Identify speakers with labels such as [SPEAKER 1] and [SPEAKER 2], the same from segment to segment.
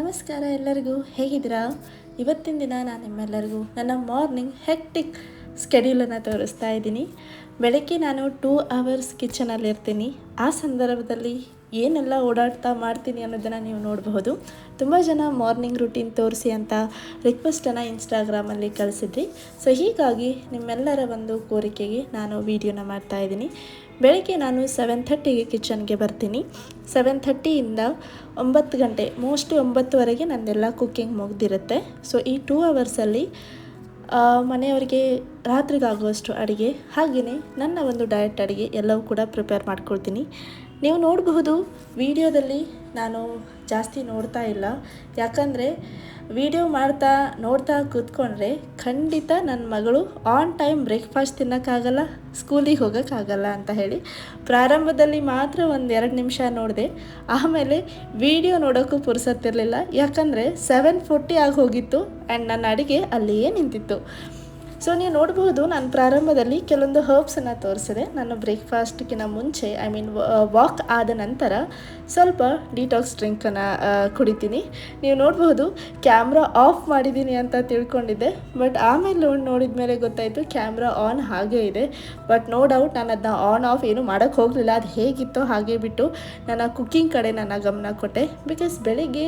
[SPEAKER 1] ನಮಸ್ಕಾರ ಎಲ್ಲರಿಗೂ, ಹೇಗಿದ್ದೀರಾ? ಇವತ್ತಿನ ದಿನ ನಾನು ನಿಮ್ಮೆಲ್ಲರಿಗೂ ನನ್ನ ಮಾರ್ನಿಂಗ್ ಹೆಕ್ಟಿಕ್ ಸ್ಕೆಡ್ಯೂಲನ್ನು ತೋರಿಸ್ತಾ ಇದ್ದೀನಿ. ಬೆಳಗ್ಗೆ ನಾನು ಟೂ ಅವರ್ಸ್ ಕಿಚನಲ್ಲಿ ಇರ್ತೀನಿ ಆ ಸಂದರ್ಭದಲ್ಲಿ ಏನೆಲ್ಲ ಓಡಾಡ್ತಾ ಮಾಡ್ತೀನಿ ಅನ್ನೋದನ್ನು ನೀವು ನೋಡಬಹುದು. ತುಂಬ ಜನ ಮಾರ್ನಿಂಗ್ ರುಟೀನ್ ತೋರಿಸಿ ಅಂತ ರಿಕ್ವೆಸ್ಟನ್ನು ಇನ್ಸ್ಟಾಗ್ರಾಮಲ್ಲಿ ಕಳಿಸಿದ್ರಿ. ಸೊ ಹೀಗಾಗಿ ನಿಮ್ಮೆಲ್ಲರ ಒಂದು ಕೋರಿಕೆಗೆ ನಾನು ವೀಡಿಯೋನ ಮಾಡ್ತಾ ಇದ್ದೀನಿ. ಬೆಳಗ್ಗೆ ನಾನು ಸೆವೆನ್ ಥರ್ಟಿಗೆ ಕಿಚನ್ಗೆ ಬರ್ತೀನಿ. ಸೆವೆನ್ ಥರ್ಟಿಯಿಂದ ಒಂಬತ್ತು ಗಂಟೆ ಮೋಸ್ಟ್ಲಿ ಒಂಬತ್ತುವರೆಗೆ ನನ್ನೆಲ್ಲ ಕುಕ್ಕಿಂಗ್ ಮುಗ್ದಿರುತ್ತೆ. ಸೊ ಈ ಟೂ ಅವರ್ಸಲ್ಲಿ ಮನೆಯವರಿಗೆ ರಾತ್ರಿಗಾಗುವಷ್ಟು ಅಡುಗೆ ಹಾಗೆಯೇ ನನ್ನ ಒಂದು ಡಯಟ್ ಅಡುಗೆ ಎಲ್ಲವೂ ಕೂಡ ಪ್ರಿಪೇರ್ ಮಾಡ್ಕೊಳ್ತೀನಿ. ನೀವು ನೋಡಬಹುದು, ವಿಡಿಯೋದಲ್ಲಿ ನಾನು ಜಾಸ್ತಿ ನೋಡ್ತಾ ಇಲ್ಲ. ಯಾಕಂದರೆ, ವಿಡಿಯೋ ಮಾಡ್ತಾ ನೋಡ್ತಾ ಕೂತ್ಕೊಂಡ್ರೆ ಖಂಡಿತ ನನ್ನ ಮಗಳು ಆನ್ ಟೈಮ್ ಬ್ರೇಕ್ಫಾಸ್ಟ್ ತಿನ್ನೋಕ್ಕಾಗಲ್ಲ ಸ್ಕೂಲಿಗೆ ಹೋಗೋಕ್ಕಾಗಲ್ಲ ಅಂತ ಹೇಳಿ ಪ್ರಾರಂಭದಲ್ಲಿ ಮಾತ್ರ ಒಂದು ಎರಡು ನಿಮಿಷ ನೋಡಿದೆ. ಆಮೇಲೆ ವಿಡಿಯೋ ನೋಡೋಕ್ಕೂ ಪುರ್ಸತ್ತಿರಲಿಲ್ಲ. ಯಾಕಂದರೆ ಸೆವೆನ್ ಫೋರ್ಟಿ ಆಗಿ ಹೋಗಿತ್ತು ಆ್ಯಂಡ್ ನನ್ನ ಅಡುಗೆ ಅಲ್ಲಿಯೇ ನಿಂತಿತ್ತು. ಸೊ ನೀವು ನೋಡಬಹುದು ನಾನು ಪ್ರಾರಂಭದಲ್ಲಿ ಕೆಲವೊಂದು ಹರ್ಬ್ಸನ್ನು ತೋರಿಸಿದೆ. ನಾನು ಬ್ರೇಕ್ಫಾಸ್ಟ್ಗಿಂತ ಮುಂಚೆ ಐ ಮೀನ್ ವಾಕ್ ಆದ ನಂತರ ಸ್ವಲ್ಪ ಡಿಟಾಕ್ಸ್ ಡ್ರಿಂಕನ್ನು ಕುಡಿತೀನಿ. ನೀವು ನೋಡಬಹುದು ಕ್ಯಾಮ್ರಾ ಆಫ್ ಮಾಡಿದ್ದೀನಿ ಅಂತ ತಿಳ್ಕೊಂಡಿದ್ದೆ. ಬಟ್ ಆಮೇಲೆ ನೋಡಿ, ನೋಡಿದ ಮೇಲೆ ಗೊತ್ತಾಯಿತು ಕ್ಯಾಮ್ರಾ ಆನ್ ಹಾಗೇ ಇದೆ. ಬಟ್ ನೋ ಡೌಟ್ ನಾನು ಅದನ್ನ ಆನ್ ಆಫ್ ಏನು ಮಾಡೋಕ್ಕೆ ಹೋಗಲಿಲ್ಲ. ಅದು ಹೇಗಿತ್ತೋ ಹಾಗೆ ಬಿಟ್ಟು ನನ್ನ ಕುಕ್ಕಿಂಗ್ ಕಡೆ ನನ್ನ ಗಮನ ಕೊಟ್ಟೆ. ಬಿಕಾಸ್ ಬೆಳಿಗ್ಗೆ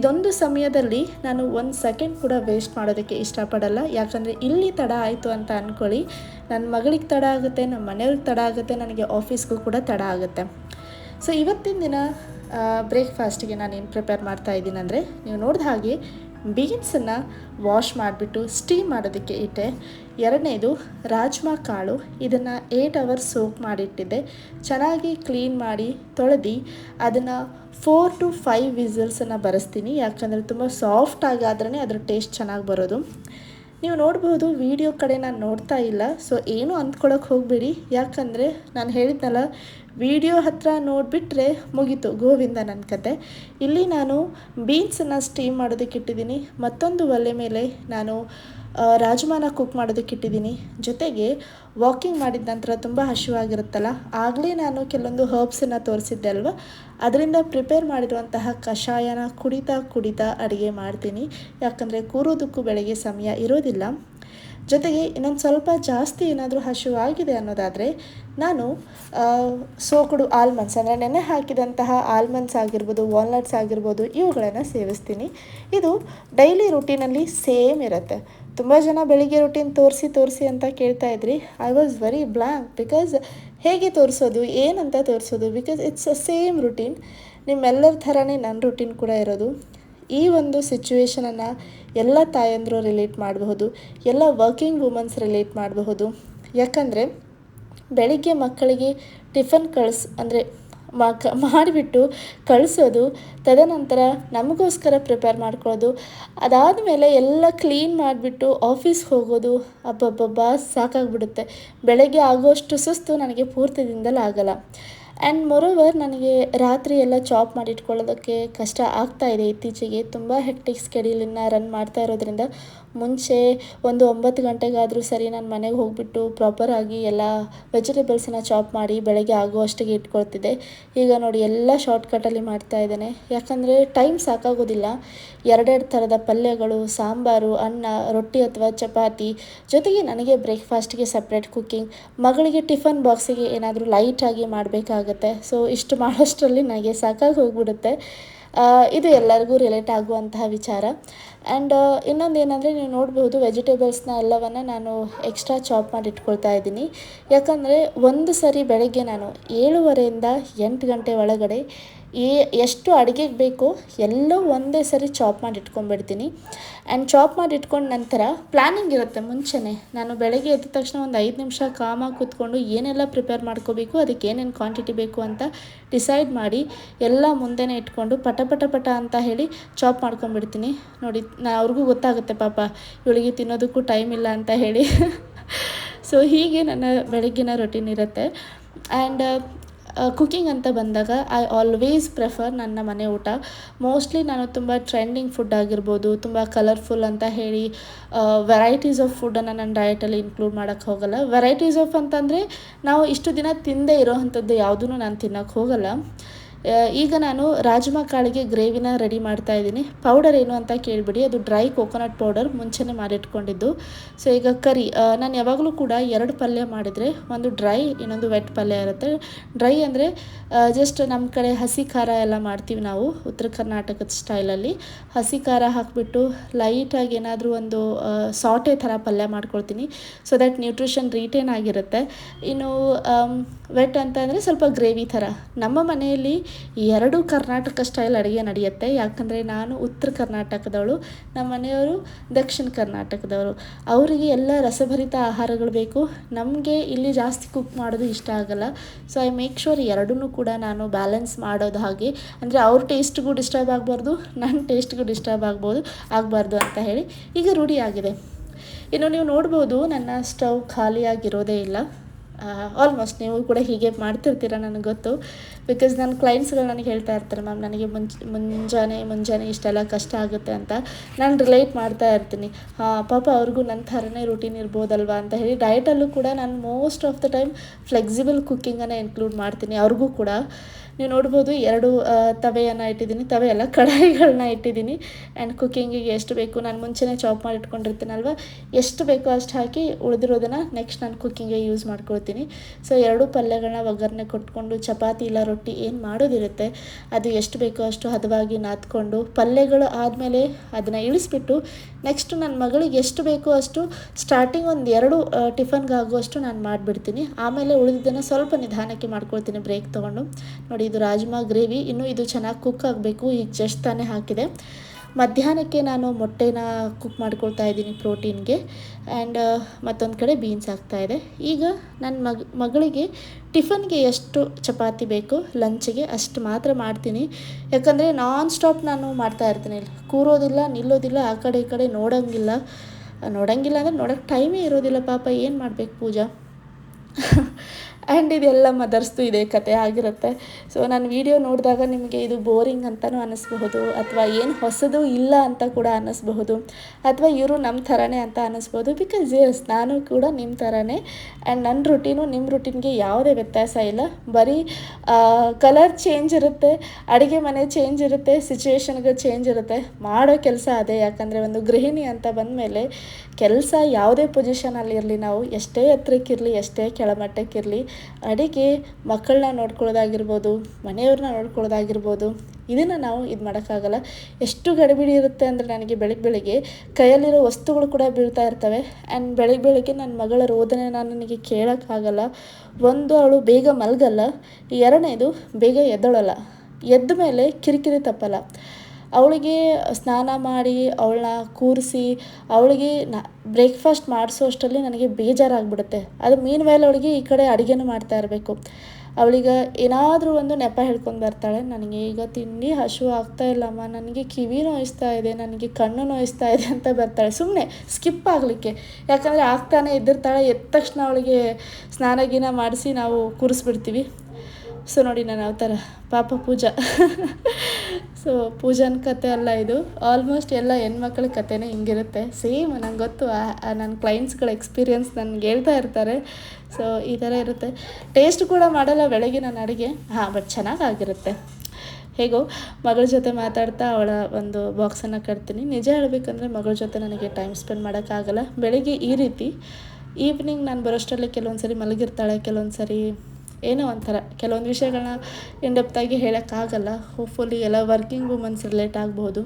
[SPEAKER 1] ಇದೊಂದು ಸಮಯದಲ್ಲಿ ನಾನು ಒಂದು ಸೆಕೆಂಡ್ ಕೂಡ ವೇಸ್ಟ್ ಮಾಡೋದಕ್ಕೆ ಇಷ್ಟಪಡಲ್ಲ. ಯಾಕಂದರೆ ಇಲ್ಲಿ ತಡ ಆಯಿತು ಅಂತ ಅಂದ್ಕೊಳ್ಳಿ ನನ್ನ ಮಗಳಿಗೆ ತಡ ಆಗುತ್ತೆ ನಮ್ಮ ಮನೆಯವ್ರಿಗೆ ತಡ ಆಗುತ್ತೆ, ನನಗೆ ಆಫೀಸ್ಗೂ ಕೂಡ ತಡ ಆಗುತ್ತೆ. ಸೊ ಇವತ್ತಿನ ದಿನ ಬ್ರೇಕ್ಫಾಸ್ಟಿಗೆ ಏನು ಪ್ರಿಪೇರ್ ಮಾಡ್ತಾ ಇದ್ದೀನಿ ಅಂದರೆ, ನೀವು ನೋಡಿದ ಹಾಗೆ ಬೀನ್ಸನ್ನು ವಾಶ್ ಮಾಡಿಬಿಟ್ಟು ಸ್ಟೀಮ್ ಮಾಡೋದಕ್ಕೆ ಇಟ್ಟೆ. ಎರಡನೇದು ರಾಜ್ಮಾ ಕಾಳು, ಇದನ್ನು ಏಯ್ಟ್ ಅವರ್ಸ್ ಸೋಕ್ ಮಾಡಿಟ್ಟಿದ್ದೆ. ಚೆನ್ನಾಗಿ ಕ್ಲೀನ್ ಮಾಡಿ ತೊಳೆದು, ಅದನ್ನು ಫೋರ್ ಟು ಫೈವ್ ವಿಸಲ್ಸನ್ನು ಬರೆಸ್ತೀನಿ. ಯಾಕಂದರೆ ತುಂಬ ಸಾಫ್ಟ್ ಆಗಾದ್ರೆ ಅದರ ಟೇಸ್ಟ್ ಚೆನ್ನಾಗಿ ಬರೋದು. ನೀವು ನೋಡ್ಬೋದು, ವಿಡಿಯೋ ಕಡೆ ನಾನು ನೋಡ್ತಾ ಇಲ್ಲ. ಸೊ ಏನು ಅಂದ್ಕೊಳಕ್ಕೆ ಹೋಗಬೇಡಿ. ಯಾಕಂದರೆ ನಾನು ಹೇಳಿದ್ನಲ್ಲ, ವಿಡಿಯೋ ಹತ್ರ ನೋಡಿಬಿಟ್ರೆ ಮುಗಿತು. ಗೋವಿಂದ ನನ್ನ ಕತೆ. ಇಲ್ಲಿ ನಾನು ಬೀನ್ಸನ್ನು ಸ್ಟೀಮ್ ಮಾಡೋದಕ್ಕೆ ಇಟ್ಟಿದ್ದೀನಿ. ಮತ್ತೊಂದು ಒಲೆ ಮೇಲೆ ನಾನು ರಾಜ್ಮಾನ ಕುಕ್ ಮಾಡೋದಕ್ಕೆ ಇಟ್ಟಿದ್ದೀನಿ. ಜೊತೆಗೆ ವಾಕಿಂಗ್ ಮಾಡಿದ ನಂತರ ತುಂಬ ಹಸಿವಾಗಿರುತ್ತಲ್ಲ, ಆಗಲೇ ನಾನು ಕೆಲವೊಂದು ಹರ್ಬ್ಸನ್ನು ತೋರಿಸಿದ್ದೆ ಅಲ್ವಾ? ಅದರಿಂದ ಪ್ರಿಪೇರ್ ಮಾಡಿರುವಂತಹ ಕಷಾಯನ ಕುಡಿತಾ ಕುಡಿತಾ ಅಡುಗೆ ಮಾಡ್ತೀನಿ. ಯಾಕಂದರೆ ಕೂರೋದಕ್ಕೂ ಬೆಳಗ್ಗೆ ಸಮಯ ಇರೋದಿಲ್ಲ. ಜೊತೆಗೆ ಇನ್ನೊಂದು ಸ್ವಲ್ಪ ಜಾಸ್ತಿ ಏನಾದರೂ ಹಸಿವಾಗಿದೆ ಅನ್ನೋದಾದರೆ, ನಾನು ಸೋಕಡು ಆಲ್ಮಂಡ್ಸ್ ಅಂದರೆ ನೆನೆ ಹಾಕಿದಂತಹ ಆಲ್ಮಂಡ್ಸ್ ಆಗಿರ್ಬೋದು ವಾಲ್ನಟ್ಸ್ ಆಗಿರ್ಬೋದು, ಇವುಗಳನ್ನು ಸೇವಿಸ್ತೀನಿ. ಇದು ಡೈಲಿ ರುಟೀನಲ್ಲಿ ಸೇಮ್ ಇರುತ್ತೆ. ತುಂಬ ಜನ ಬೆಳಿಗ್ಗೆ ರುಟೀನ್ ತೋರಿಸಿ ತೋರಿಸಿ ಅಂತ ಕೇಳ್ತಾ ಇದ್ರಿ. I was very blank because ಹೇಗೆ ತೋರಿಸೋದು, ಏನಂತ ತೋರಿಸೋದು? Because it's a same routine ನಿಮ್ಮೆಲ್ಲರ ಥರನೇ ನನ್ನ ರುಟೀನ್ ಕೂಡ ಇರೋದು. ಈ ಒಂದು ಸಿಚುವೇಶನನ್ನು ಎಲ್ಲ ತಾಯಂದರು ರಿಲೇಟ್ ಮಾಡಬಹುದು. ಎಲ್ಲ ವರ್ಕಿಂಗ್ ವುಮನ್ಸ್ ರಿಲೇಟ್ ಮಾಡಬಹುದು. ಯಾಕಂದರೆ, ಬೆಳಿಗ್ಗೆ ಮಕ್ಕಳಿಗೆ ಟಿಫನ್ ಕಳಿಸ್, ಅಂದರೆ ಮಕ ಮಾಡಿಬಿಟ್ಟು ಕಳಿಸೋದು, ತದನಂತರ ನಮಗೋಸ್ಕರ ಪ್ರಿಪೇರ್ ಮಾಡ್ಕೊಳ್ಳೋದು ಅದಾದ ಮೇಲೆ ಎಲ್ಲ ಕ್ಲೀನ್ ಮಾಡಿಬಿಟ್ಟು ಆಫೀಸ್ಗೆ ಹೋಗೋದು, ಅಬ್ಬಬ್ಬಬ್ಬ, ಸಾಕಾಗ್ಬಿಡುತ್ತೆ. ಬೆಳಗ್ಗೆ ಆಗೋಷ್ಟು ಸುಸ್ತು ನನಗೆ ಪೂರ್ತಿ ದಿನದಲ್ಲಿ ಆಗಲ್ಲ. ಆ್ಯಂಡ್ ಮೊರೋವರ್ ನನಗೆ ರಾತ್ರಿ ಎಲ್ಲ ಚಾಪ್ ಮಾಡಿ ಇಟ್ಕೊಳ್ಳೋದಕ್ಕೆ ಕಷ್ಟ ಆಗ್ತಾ ಇದೆ. ಇತ್ತೀಚೆಗೆ ತುಂಬ ಹೆಕ್ಟಿಕ್ ಸ್ಕೆಡ್ಯೂಲನ್ನು ರನ್ ಮಾಡ್ತಾ ಇರೋದ್ರಿಂದ ಮುಂಚೆ ಒಂದು ಒಂಬತ್ತು ಗಂಟೆಗಾದರೂ ಸರಿ ನಾನು ಮನೆಗೆ ಹೋಗಿಬಿಟ್ಟು ಪ್ರಾಪರಾಗಿ ಎಲ್ಲ ವೆಜಿಟೇಬಲ್ಸನ್ನ ಚಾಪ್ ಮಾಡಿ ಬೆಳಗ್ಗೆ ಆಗುವಷ್ಟಿಗೆ ಇಟ್ಕೊಳ್ತಿದ್ದೆ. ಈಗ ನೋಡಿ ಎಲ್ಲ ಶಾರ್ಟ್ಕಟಲ್ಲಿ ಮಾಡ್ತಾ ಇದ್ದೇನೆ. ಯಾಕಂದರೆ ಟೈಮ್ ಸಾಕಾಗೋದಿಲ್ಲ. ಎರಡೆರಡು ಥರದ ಪಲ್ಯಗಳು, ಸಾಂಬಾರು, ಅನ್ನ, ರೊಟ್ಟಿ ಅಥವಾ ಚಪಾತಿ ಜೊತೆಗೆ ನನಗೆ ಬ್ರೇಕ್ಫಾಸ್ಟ್ಗೆ ಸಪ್ರೇಟ್ ಕುಕ್ಕಿಂಗ್ ಮಗಳಿಗೆ ಟಿಫನ್ ಬಾಕ್ಸಿಗೆ ಏನಾದರೂ ಲೈಟಾಗಿ ಮಾಡಬೇಕಾಗತ್ತೆ ಸೊ ಇಷ್ಟು ಮಾಡೋಷ್ಟರಲ್ಲಿ ನನಗೆ ಸಾಕಾಗಿ ಹೋಗ್ಬಿಡುತ್ತೆ. ಇದು ಎಲ್ಲರಿಗೂ ರಿಲೇಟ್ ಆಗುವಂತಹ ವಿಚಾರ. ಆ್ಯಂಡ್ ಇನ್ನೊಂದು ಏನಂದರೆ ನೀವು ನೋಡ್ಬೋದು ವೆಜಿಟೇಬಲ್ಸ್ನ ಎಲ್ಲವನ್ನು ನಾನು ಎಕ್ಸ್ಟ್ರಾ ಚಾಪ್ ಮಾಡಿ ಇಟ್ಕೊಳ್ತಾ ಇದ್ದೀನಿ. ಯಾಕಂದರೆ ಒಂದು ಸರಿ ಬೆಳಗ್ಗೆ ನಾನು ಏಳುವರೆಯಿಂದ ಎಂಟು ಗಂಟೆ ಒಳಗಡೆ ಈ ಎಷ್ಟು ಅಡುಗೆಗೆ ಬೇಕು ಎಲ್ಲ ಒಂದೇ ಸರಿ ಚಾಪ್ ಮಾಡಿ ಇಟ್ಕೊಂಡ್ಬಿಡ್ತೀನಿ. ಆ್ಯಂಡ್ ಚಾಪ್ ಮಾಡಿ ಇಟ್ಕೊಂಡ ನಂತರ ಪ್ಲ್ಯಾನಿಂಗ್ ಇರುತ್ತೆ ಮುಂಚೆನೇ. ನಾನು ಬೆಳಗ್ಗೆ ಎದ್ದ ತಕ್ಷಣ ಒಂದು ಐದು ನಿಮಿಷ ಕಾಮಾಗಿ ಕೂತ್ಕೊಂಡು ಏನೆಲ್ಲ ಪ್ರಿಪೇರ್ ಮಾಡ್ಕೋಬೇಕು, ಅದಕ್ಕೆ ಏನೇನು ಕ್ವಾಂಟಿಟಿ ಬೇಕು ಅಂತ ಡಿಸೈಡ್ ಮಾಡಿ ಎಲ್ಲ ಮುಂದೆನೇ ಇಟ್ಕೊಂಡು ಪಟ ಪಟ ಪಟ ಅಂತ ಹೇಳಿ ಚಾಪ್ ಮಾಡ್ಕೊಂಡ್ಬಿಡ್ತೀನಿ. ನೋಡಿ, ನಾ, ಅವ್ರಿಗೂ ಗೊತ್ತಾಗುತ್ತೆ ಪಾಪ, ಇವಳಿಗೆ ತಿನ್ನೋದಕ್ಕೂ ಟೈಮ್ ಇಲ್ಲ ಅಂತ ಹೇಳಿ. ಸೊ ಹೀಗೆ ನನ್ನ ಬೆಳಗ್ಗಿನ ರೊಟೀನ್ ಇರುತ್ತೆ. ಆ್ಯಂಡ್ ಕುಕಿಂಗ್ ಅಂತ ಬಂದಾಗ ಐ ಆಲ್ವೇಸ್ ಪ್ರೆಫರ್ ನನ್ನ ಮನೆ ಊಟ. ಮೋಸ್ಟ್ಲಿ ನಾನು ತುಂಬ ಟ್ರೆಂಡಿಂಗ್ ಫುಡ್ ಆಗಿರ್ಬೋದು, ತುಂಬ ಕಲರ್ಫುಲ್ ಅಂತ ಹೇಳಿ ವೆರೈಟೀಸ್ ಆಫ್ ಫುಡ್ಡನ್ನು ನನ್ನ ಡಯಟಲ್ಲಿ ಇನ್ಕ್ಲೂಡ್ ಮಾಡೋಕ್ಕೆ ಹೋಗಲ್ಲ. ವೆರೈಟೀಸ್ ಆಫ್ ಅಂತಂದರೆ, ನಾವು ಇಷ್ಟು ದಿನ ತಿಂದೇ ಇರೋವಂಥದ್ದು ಯಾವುದೂ ನಾನು ತಿನ್ನೋಕ್ಕೆ ಹೋಗಲ್ಲ. ಈಗ ನಾನು ರಾಜ್ಮಾ ಕಾಳಿಗೆ ಗ್ರೇವಿನ ರೆಡಿ ಮಾಡ್ತಾ ಇದ್ದೀನಿ. ಪೌಡರ್ ಏನು ಅಂತ ಕೇಳಿಬಿಡಿ. ಅದು ಡ್ರೈ ಕೋಕೋನಟ್ ಪೌಡರ್ ಮುಂಚೆನೇ ಮಾಡಿಟ್ಕೊಂಡಿದ್ದು. ಸೊ ಈಗ ಕರಿ ನಾನು ಯಾವಾಗಲೂ ಕೂಡ ಎರಡು ಪಲ್ಯ ಮಾಡಿದರೆ, ಒಂದು ಡ್ರೈ, ಇನ್ನೊಂದು ವೆಟ್ ಪಲ್ಯ ಇರುತ್ತೆ. ಡ್ರೈ ಅಂದರೆ ಜಸ್ಟ್ ನಮ್ಮ ಕಡೆ ಹಸಿ ಖಾರ ಎಲ್ಲ ಮಾಡ್ತೀವಿ ನಾವು, ಉತ್ತರ ಕರ್ನಾಟಕದ ಸ್ಟೈಲಲ್ಲಿ. ಹಸಿ ಖಾರ ಹಾಕಿಬಿಟ್ಟು ಲೈಟಾಗಿ ಏನಾದರೂ ಒಂದು ಸಾಟೆ ಥರ ಪಲ್ಯ ಮಾಡ್ಕೊಳ್ತೀನಿ. ಸೊ ದ್ಯಾಟ್ ನ್ಯೂಟ್ರಿಷನ್ ರೀಟೇನ್ ಆಗಿರುತ್ತೆ. ಇನ್ನು ವೆಟ್ ಅಂತ ಸ್ವಲ್ಪ ಗ್ರೇವಿ ಥರ. ನಮ್ಮ ಮನೆಯಲ್ಲಿ ಎರಡು ಕರ್ನಾಟಕ ಸ್ಟೈಲ್ ಅಡುಗೆ ನಡೆಯುತ್ತೆ. ಯಾಕಂದರೆ ನಾನು ಉತ್ತರ ಕರ್ನಾಟಕದವಳು, ನಮ್ಮ ಮನೆಯವರು ದಕ್ಷಿಣ ಕರ್ನಾಟಕದವರು. ಅವರಿಗೆ ಎಲ್ಲ ರಸಭರಿತ ಆಹಾರಗಳು ಬೇಕು. ನಮಗೆ ಇಲ್ಲಿ ಜಾಸ್ತಿ ಕುಕ್ ಮಾಡೋದು ಇಷ್ಟ ಆಗಲ್ಲ. ಸೊ ಐ ಮೇಕ್ ಶೋರ್ ಎರಡೂ ಕೂಡ ನಾನು ಬ್ಯಾಲೆನ್ಸ್ ಮಾಡೋದು ಹಾಗೆ. ಅಂದರೆ ಅವ್ರ ಟೇಸ್ಟ್ಗೂ ಡಿಸ್ಟರ್ಬ್ ಆಗಬಾರ್ದು ನನ್ನ ಟೇಸ್ಟ್ಗೂ ಡಿಸ್ಟರ್ಬ್ ಆಗ್ಬೋದು, ಆಗಬಾರ್ದು ಅಂತ ಹೇಳಿ ಈಗ ರೂಢಿಯಾಗಿದೆ ಇನ್ನು ನೀವು ನೋಡ್ಬೋದು, ನನ್ನ ಸ್ಟವ್ ಖಾಲಿಯಾಗಿರೋದೇ ಇಲ್ಲ. ಆಲ್ಮೋಸ್ಟ್ ನೀವು ಕೂಡ ಹೀಗೆ ಮಾಡ್ತಿರ್ತೀರ ನನಗೆ ಗೊತ್ತು. ಬಿಕಾಸ್ ನನ್ನ ಕ್ಲೈಂಟ್ಸ್ಗಳು ನನಗೆ ಹೇಳ್ತಾ ಇರ್ತಾರೆ ಮ್ಯಾಮ್ ನನಗೆ ಮುಂಚೆ ಮುಂಜಾನೆ ಮುಂಜಾನೆ ಇಷ್ಟೆಲ್ಲ ಕಷ್ಟ ಆಗುತ್ತೆ ಅಂತ ನಾನು ರಿಲೇಟ್ ಮಾಡ್ತಾ ಇರ್ತೀನಿ. ಪಾಪ ಅವ್ರಿಗೂ ನನ್ನ ಥರನೇ ರೂಟೀನ್ ಇರ್ಬೋದಲ್ವಾ? ಅಂತ ಹೇಳಿ ಡಯಟಲ್ಲೂ ಕೂಡ ನಾನು most of the time flexible ಕುಕ್ಕಿಂಗನ್ನು include ಮಾಡ್ತೀನಿ. ಅವ್ರಿಗೂ ಕೂಡ. ನೀವು ನೋಡ್ಬೋದು ಎರಡು ತವೆಯನ್ನು ಇಟ್ಟಿದ್ದೀನಿ. ತವೆ ಎಲ್ಲ ಕಡಾಯಿಗಳನ್ನ ಇಟ್ಟಿದ್ದೀನಿ. ಆ್ಯಂಡ್ ಕುಕ್ಕಿಂಗಿಗೆ ಎಷ್ಟು ಬೇಕು ನಾನು ಮುಂಚೆನೇ ಚಾಪ್ ಮಾಡಿ ಇಟ್ಕೊಂಡಿರ್ತೀನಲ್ವ? ಎಷ್ಟು ಬೇಕೋ ಅಷ್ಟು ಹಾಕಿ ಉಳಿದಿರೋದನ್ನು ನೆಕ್ಸ್ಟ್ ನಾನು ಕುಕ್ಕಿಂಗೇ ಯೂಸ್ ಮಾಡ್ಕೊಳ್ತೀನಿ. ಸೊ ಎರಡು ಪಲ್ಯಗಳನ್ನ ಒಗ್ಗರಣೆ ಕೊಟ್ಕೊಂಡು, ಚಪಾತಿ ಇಲ್ಲ ರೊಟ್ಟಿ ಏನು ಮಾಡೋದಿರುತ್ತೆ? ಅದು ಎಷ್ಟು ಬೇಕೋ ಅಷ್ಟು ಹದವಾಗಿ ನಾದ್ಕೊಂಡು ಪಲ್ಯಗಳು ಆದಮೇಲೆ ಅದನ್ನು ಇಳಿಸ್ಬಿಟ್ಟು ನೆಕ್ಸ್ಟ್ ನನ್ನ ಮಗಳಿಗೆ ಎಷ್ಟು ಬೇಕೋ ಅಷ್ಟು ಸ್ಟಾರ್ಟಿಂಗ್ ಒಂದು ಎರಡು ಟಿಫನ್ಗಾಗುವಷ್ಟು ನಾನು ಮಾಡಿಬಿಡ್ತೀನಿ. ಆಮೇಲೆ ಉಳಿದಿದ್ದನ್ನು ಸ್ವಲ್ಪ ನಿಧಾನಕ್ಕೆ ಮಾಡ್ಕೊಳ್ತೀನಿ ಬ್ರೇಕ್ ತೊಗೊಂಡು. ನೋಡಿ, ಇದು ರಾಜ್ಮಾ ಗ್ರೇವಿ ಇನ್ನೂ ಇದು ಚೆನ್ನಾಗಿ ಕುಕ್ ಆಗಬೇಕು. ಈಗ ಜಸ್ಟ್ ತಾನೇ ಹಾಕಿದೆ. ಮಧ್ಯಾಹ್ನಕ್ಕೆ ನಾನು ಮೊಟ್ಟೆನ ಕುಕ್ ಮಾಡ್ಕೊಳ್ತಾ ಇದ್ದೀನಿ ಪ್ರೋಟೀನ್ಗೆ ಆ್ಯಂಡ್ ಮತ್ತೊಂದು ಕಡೆ ಬೀನ್ಸ್ ಆಗ್ತಾಯಿದೆ ಈಗ ನನ್ನ ಮಗ, ಮಗಳಿಗೆ ಟಿಫನ್ಗೆ ಎಷ್ಟು ಚಪಾತಿ ಬೇಕು ಲಂಚ್ಗೆ ಅಷ್ಟು ಮಾತ್ರ ಮಾಡ್ತೀನಿ. ಯಾಕಂದರೆ ನಾನ್ ಸ್ಟಾಪ್ ನಾನು ಮಾಡ್ತಾ ಇರ್ತೀನಿ. ಕೂರೋದಿಲ್ಲ, ನಿಲ್ಲೋದಿಲ್ಲ, ಆ ಕಡೆ ಈ ಕಡೆ ನೋಡೋಂಗಿಲ್ಲ. ನೋಡೋಂಗಿಲ್ಲ ಅಂದರೆ ನೋಡೋಕ್ಕೆ ಟೈಮೇ ಇರೋದಿಲ್ಲ ಪಾಪ, ಏನು ಮಾಡಬೇಕು ಪೂಜಾ? ಆ್ಯಂಡ್ ಇದೆಲ್ಲ ಮದರ್ಸ್ದು ಇದೇ ಕತೆ ಆಗಿರುತ್ತೆ. ಸೊ ನಾನು ವಿಡಿಯೋ ನೋಡಿದಾಗ ನಿಮಗೆ ಇದು ಬೋರಿಂಗ್ ಅಂತಲೂ ಅನ್ನಿಸ್ಬಹುದು ಅಥವಾ ಏನು ಹೊಸದು ಇಲ್ಲ ಅಂತ ಕೂಡ ಅನ್ನಿಸ್ಬಹುದು ಅಥವಾ ಇವರು ನಮ್ಮ ಥರನೇ ಅಂತ ಅನ್ನಿಸ್ಬೋದು ಬಿಕಾಸ್ ಎಸ್ ನಾನು ಕೂಡ ನಿಮ್ಮ ಥರನೇ. ಆ್ಯಂಡ್ ನನ್ನ ರುಟೀನು ನಿಮ್ಮ ರುಟೀನ್ಗೆ ಯಾವುದೇ ವ್ಯತ್ಯಾಸ ಇಲ್ಲ. ಬರೀ ಕಲರ್ ಚೇಂಜ್ ಇರುತ್ತೆ, ಅಡುಗೆ ಮನೆ ಚೇಂಜ್ ಇರುತ್ತೆ ಸಿಚುವೇಶನ್ಗೆ ಚೇಂಜ್ ಇರುತ್ತೆ. ಮಾಡೋ ಕೆಲಸ ಅದೇ, ಯಾಕಂದರೆ ಒಂದು ಗೃಹಿಣಿ ಅಂತ ಬಂದಮೇಲೆ ಕೆಲಸ ಯಾವುದೇ ಪೊಸಿಷನಲ್ಲಿರಲಿ ನಾವು, ಎಷ್ಟೇ ಎತ್ತರಕ್ಕಿರಲಿ ಎಷ್ಟೇ ಕೆಳಮಟ್ಟಕ್ಕಿರಲಿ ಅಡಿಗೆ ಮಕ್ಕಳನ್ನ ನೋಡ್ಕೊಳ್ಳೋದಾಗಿರ್ಬೋದು, ಮನೆಯವ್ರನ್ನ ನೋಡ್ಕೊಳ್ಳೋದಾಗಿರ್ಬೋದು, ಇದನ್ನು ನಾವು ಇದು ಮಾಡೋಕ್ಕಾಗಲ್ಲ. ಎಷ್ಟು ಗಡಿಬಿಡಿ ಇರುತ್ತೆ ಅಂದರೆ ನನಗೆ ಬೆಳಗ್ಗೆ ಬೆಳಗ್ಗೆ ಕೈಯಲ್ಲಿರೋ ವಸ್ತುಗಳು ಕೂಡ ಬೀಳ್ತಾ ಇರ್ತವೆ. ಆ್ಯಂಡ್ ಬೆಳಗ್ಗೆ ಬೆಳಗ್ಗೆ ನನ್ನ ಮಗಳ ರೋದನೆ ನಾನು ನನಗೆ ಕೇಳೋಕ್ಕಾಗಲ್ಲ. ಒಂದು ಅವಳು ಬೇಗ ಮಲಗಲ್ಲ. ಎರಡನೇದು ಬೇಗ ಎದ್ದೊಳಲ್ಲ. ಎದ್ದ ಮೇಲೆ ಕಿರಿಕಿರಿ ತಪ್ಪಲ್ಲ. ಅವಳಿಗೆ ಸ್ನಾನ ಮಾಡಿ, ಅವಳನ್ನ ಕೂರಿಸಿ, ಅವಳಿಗೆ ನ ಬ್ರೇಕ್ಫಾಸ್ಟ್ ಮಾಡಿಸೋ ಅಷ್ಟರಲ್ಲಿ ನನಗೆ ಬೇಜಾರಾಗ್ಬಿಡುತ್ತೆ. ಅದು ಮೀನ್ ಮೇಲೆ ಅವಳಿಗೆ ಈ ಕಡೆ ಅಡುಗೆನೂ ಮಾಡ್ತಾ ಇರಬೇಕು. ಅವಳಿಗೆ ಏನಾದರೂ ಒಂದು ನೆಪ ಹೇಳ್ಕೊಂಡು ಬರ್ತಾಳೆ. ನನಗೆ ಈಗ ತಿಂಡಿ ಹಸಿವು ಆಗ್ತಾ ಇಲ್ಲಮ್ಮ. ನನಗೆ ಕಿವಿ ನೋಯಿಸ್ತಾ ಇದೆ, ನನಗೆ ಕಣ್ಣು ನೋಯಿಸ್ತಾ ಇದೆ ಅಂತ ಬರ್ತಾಳೆ. ಸುಮ್ಮನೆ ಸ್ಕಿಪ್ ಆಗಲಿಕ್ಕೆ. ಯಾಕಂದರೆ ಆಗ್ತಾನೆ ಇದ್ದಿರ್ತಾಳೆ. ಎದ್ದ ತಕ್ಷಣ ಅವಳಿಗೆ ಸ್ನಾನ ಗೀನ ಮಾಡಿಸಿ ನಾವು ಕೂರಿಸ್ಬಿಡ್ತೀವಿ. ಸೊ ನೋಡಿ ನಾನು ಯಾವ ಥರ ಪಾಪ ಪೂಜಾ. ಸೊ ಪೂಜಾನ ಕತೆ ಅಲ್ಲ ಇದು. ಆಲ್ಮೋಸ್ಟ್ ಎಲ್ಲ ಹೆಣ್ಮಕ್ಳ ಕತೆನೇ ಹಿಂಗಿರುತ್ತೆ. ಸೇಮ್ ನಂಗೆ ಗೊತ್ತು. ನನ್ನ ಕ್ಲೈಂಟ್ಸ್ಗಳ ಎಕ್ಸ್ಪೀರಿಯನ್ಸ್ ನನಗೆ ಹೇಳ್ತಾ ಇರ್ತಾರೆ. ಸೊ ಈ ಥರ ಇರುತ್ತೆ. ಟೇಸ್ಟ್ ಕೂಡ ಮಾಡಲ್ಲ ಬೆಳಗ್ಗೆ ನನ್ನ ಅಡುಗೆ. ಹಾಂ ಬಟ್ ಚೆನ್ನಾಗಾಗಿರುತ್ತೆ. ಹೇಗೋ, ಮಗಳ ಜೊತೆ ಮಾತಾಡ್ತಾ ಅವಳ ಒಂದು ಬಾಕ್ಸನ್ನು ಕಟ್ತೀನಿ. ನಿಜ ಹೇಳಬೇಕಂದ್ರೆ ಮಗಳ ಜೊತೆ ನನಗೆ ಟೈಮ್ ಸ್ಪೆಂಡ್ ಮಾಡೋಕ್ಕಾಗಲ್ಲ. ಬೆಳಗ್ಗೆ ಈ ರೀತಿ ಈವ್ನಿಂಗ್ ನಾನು ಬರೋಷ್ಟರಲ್ಲಿ ಕೆಲವೊಂದು ಸರಿ ಮಲಗಿರ್ತಾಳೆ ಕೆಲವೊಂದು ಸರಿ ಏನೋ ಒಂಥರ. ಕೆಲವೊಂದು ವಿಷಯಗಳನ್ನ ಇಂಡೆಪ್ತಾಗಿ ಹೇಳೋಕ್ಕಾಗಲ್ಲ. ಹೋಪ್ಫುಲಿ ಎಲ್ಲ ವರ್ಕಿಂಗ್ ವುಮನ್ಸ್ ರಿಲೇಟ್ ಆಗ್ಬೋದು.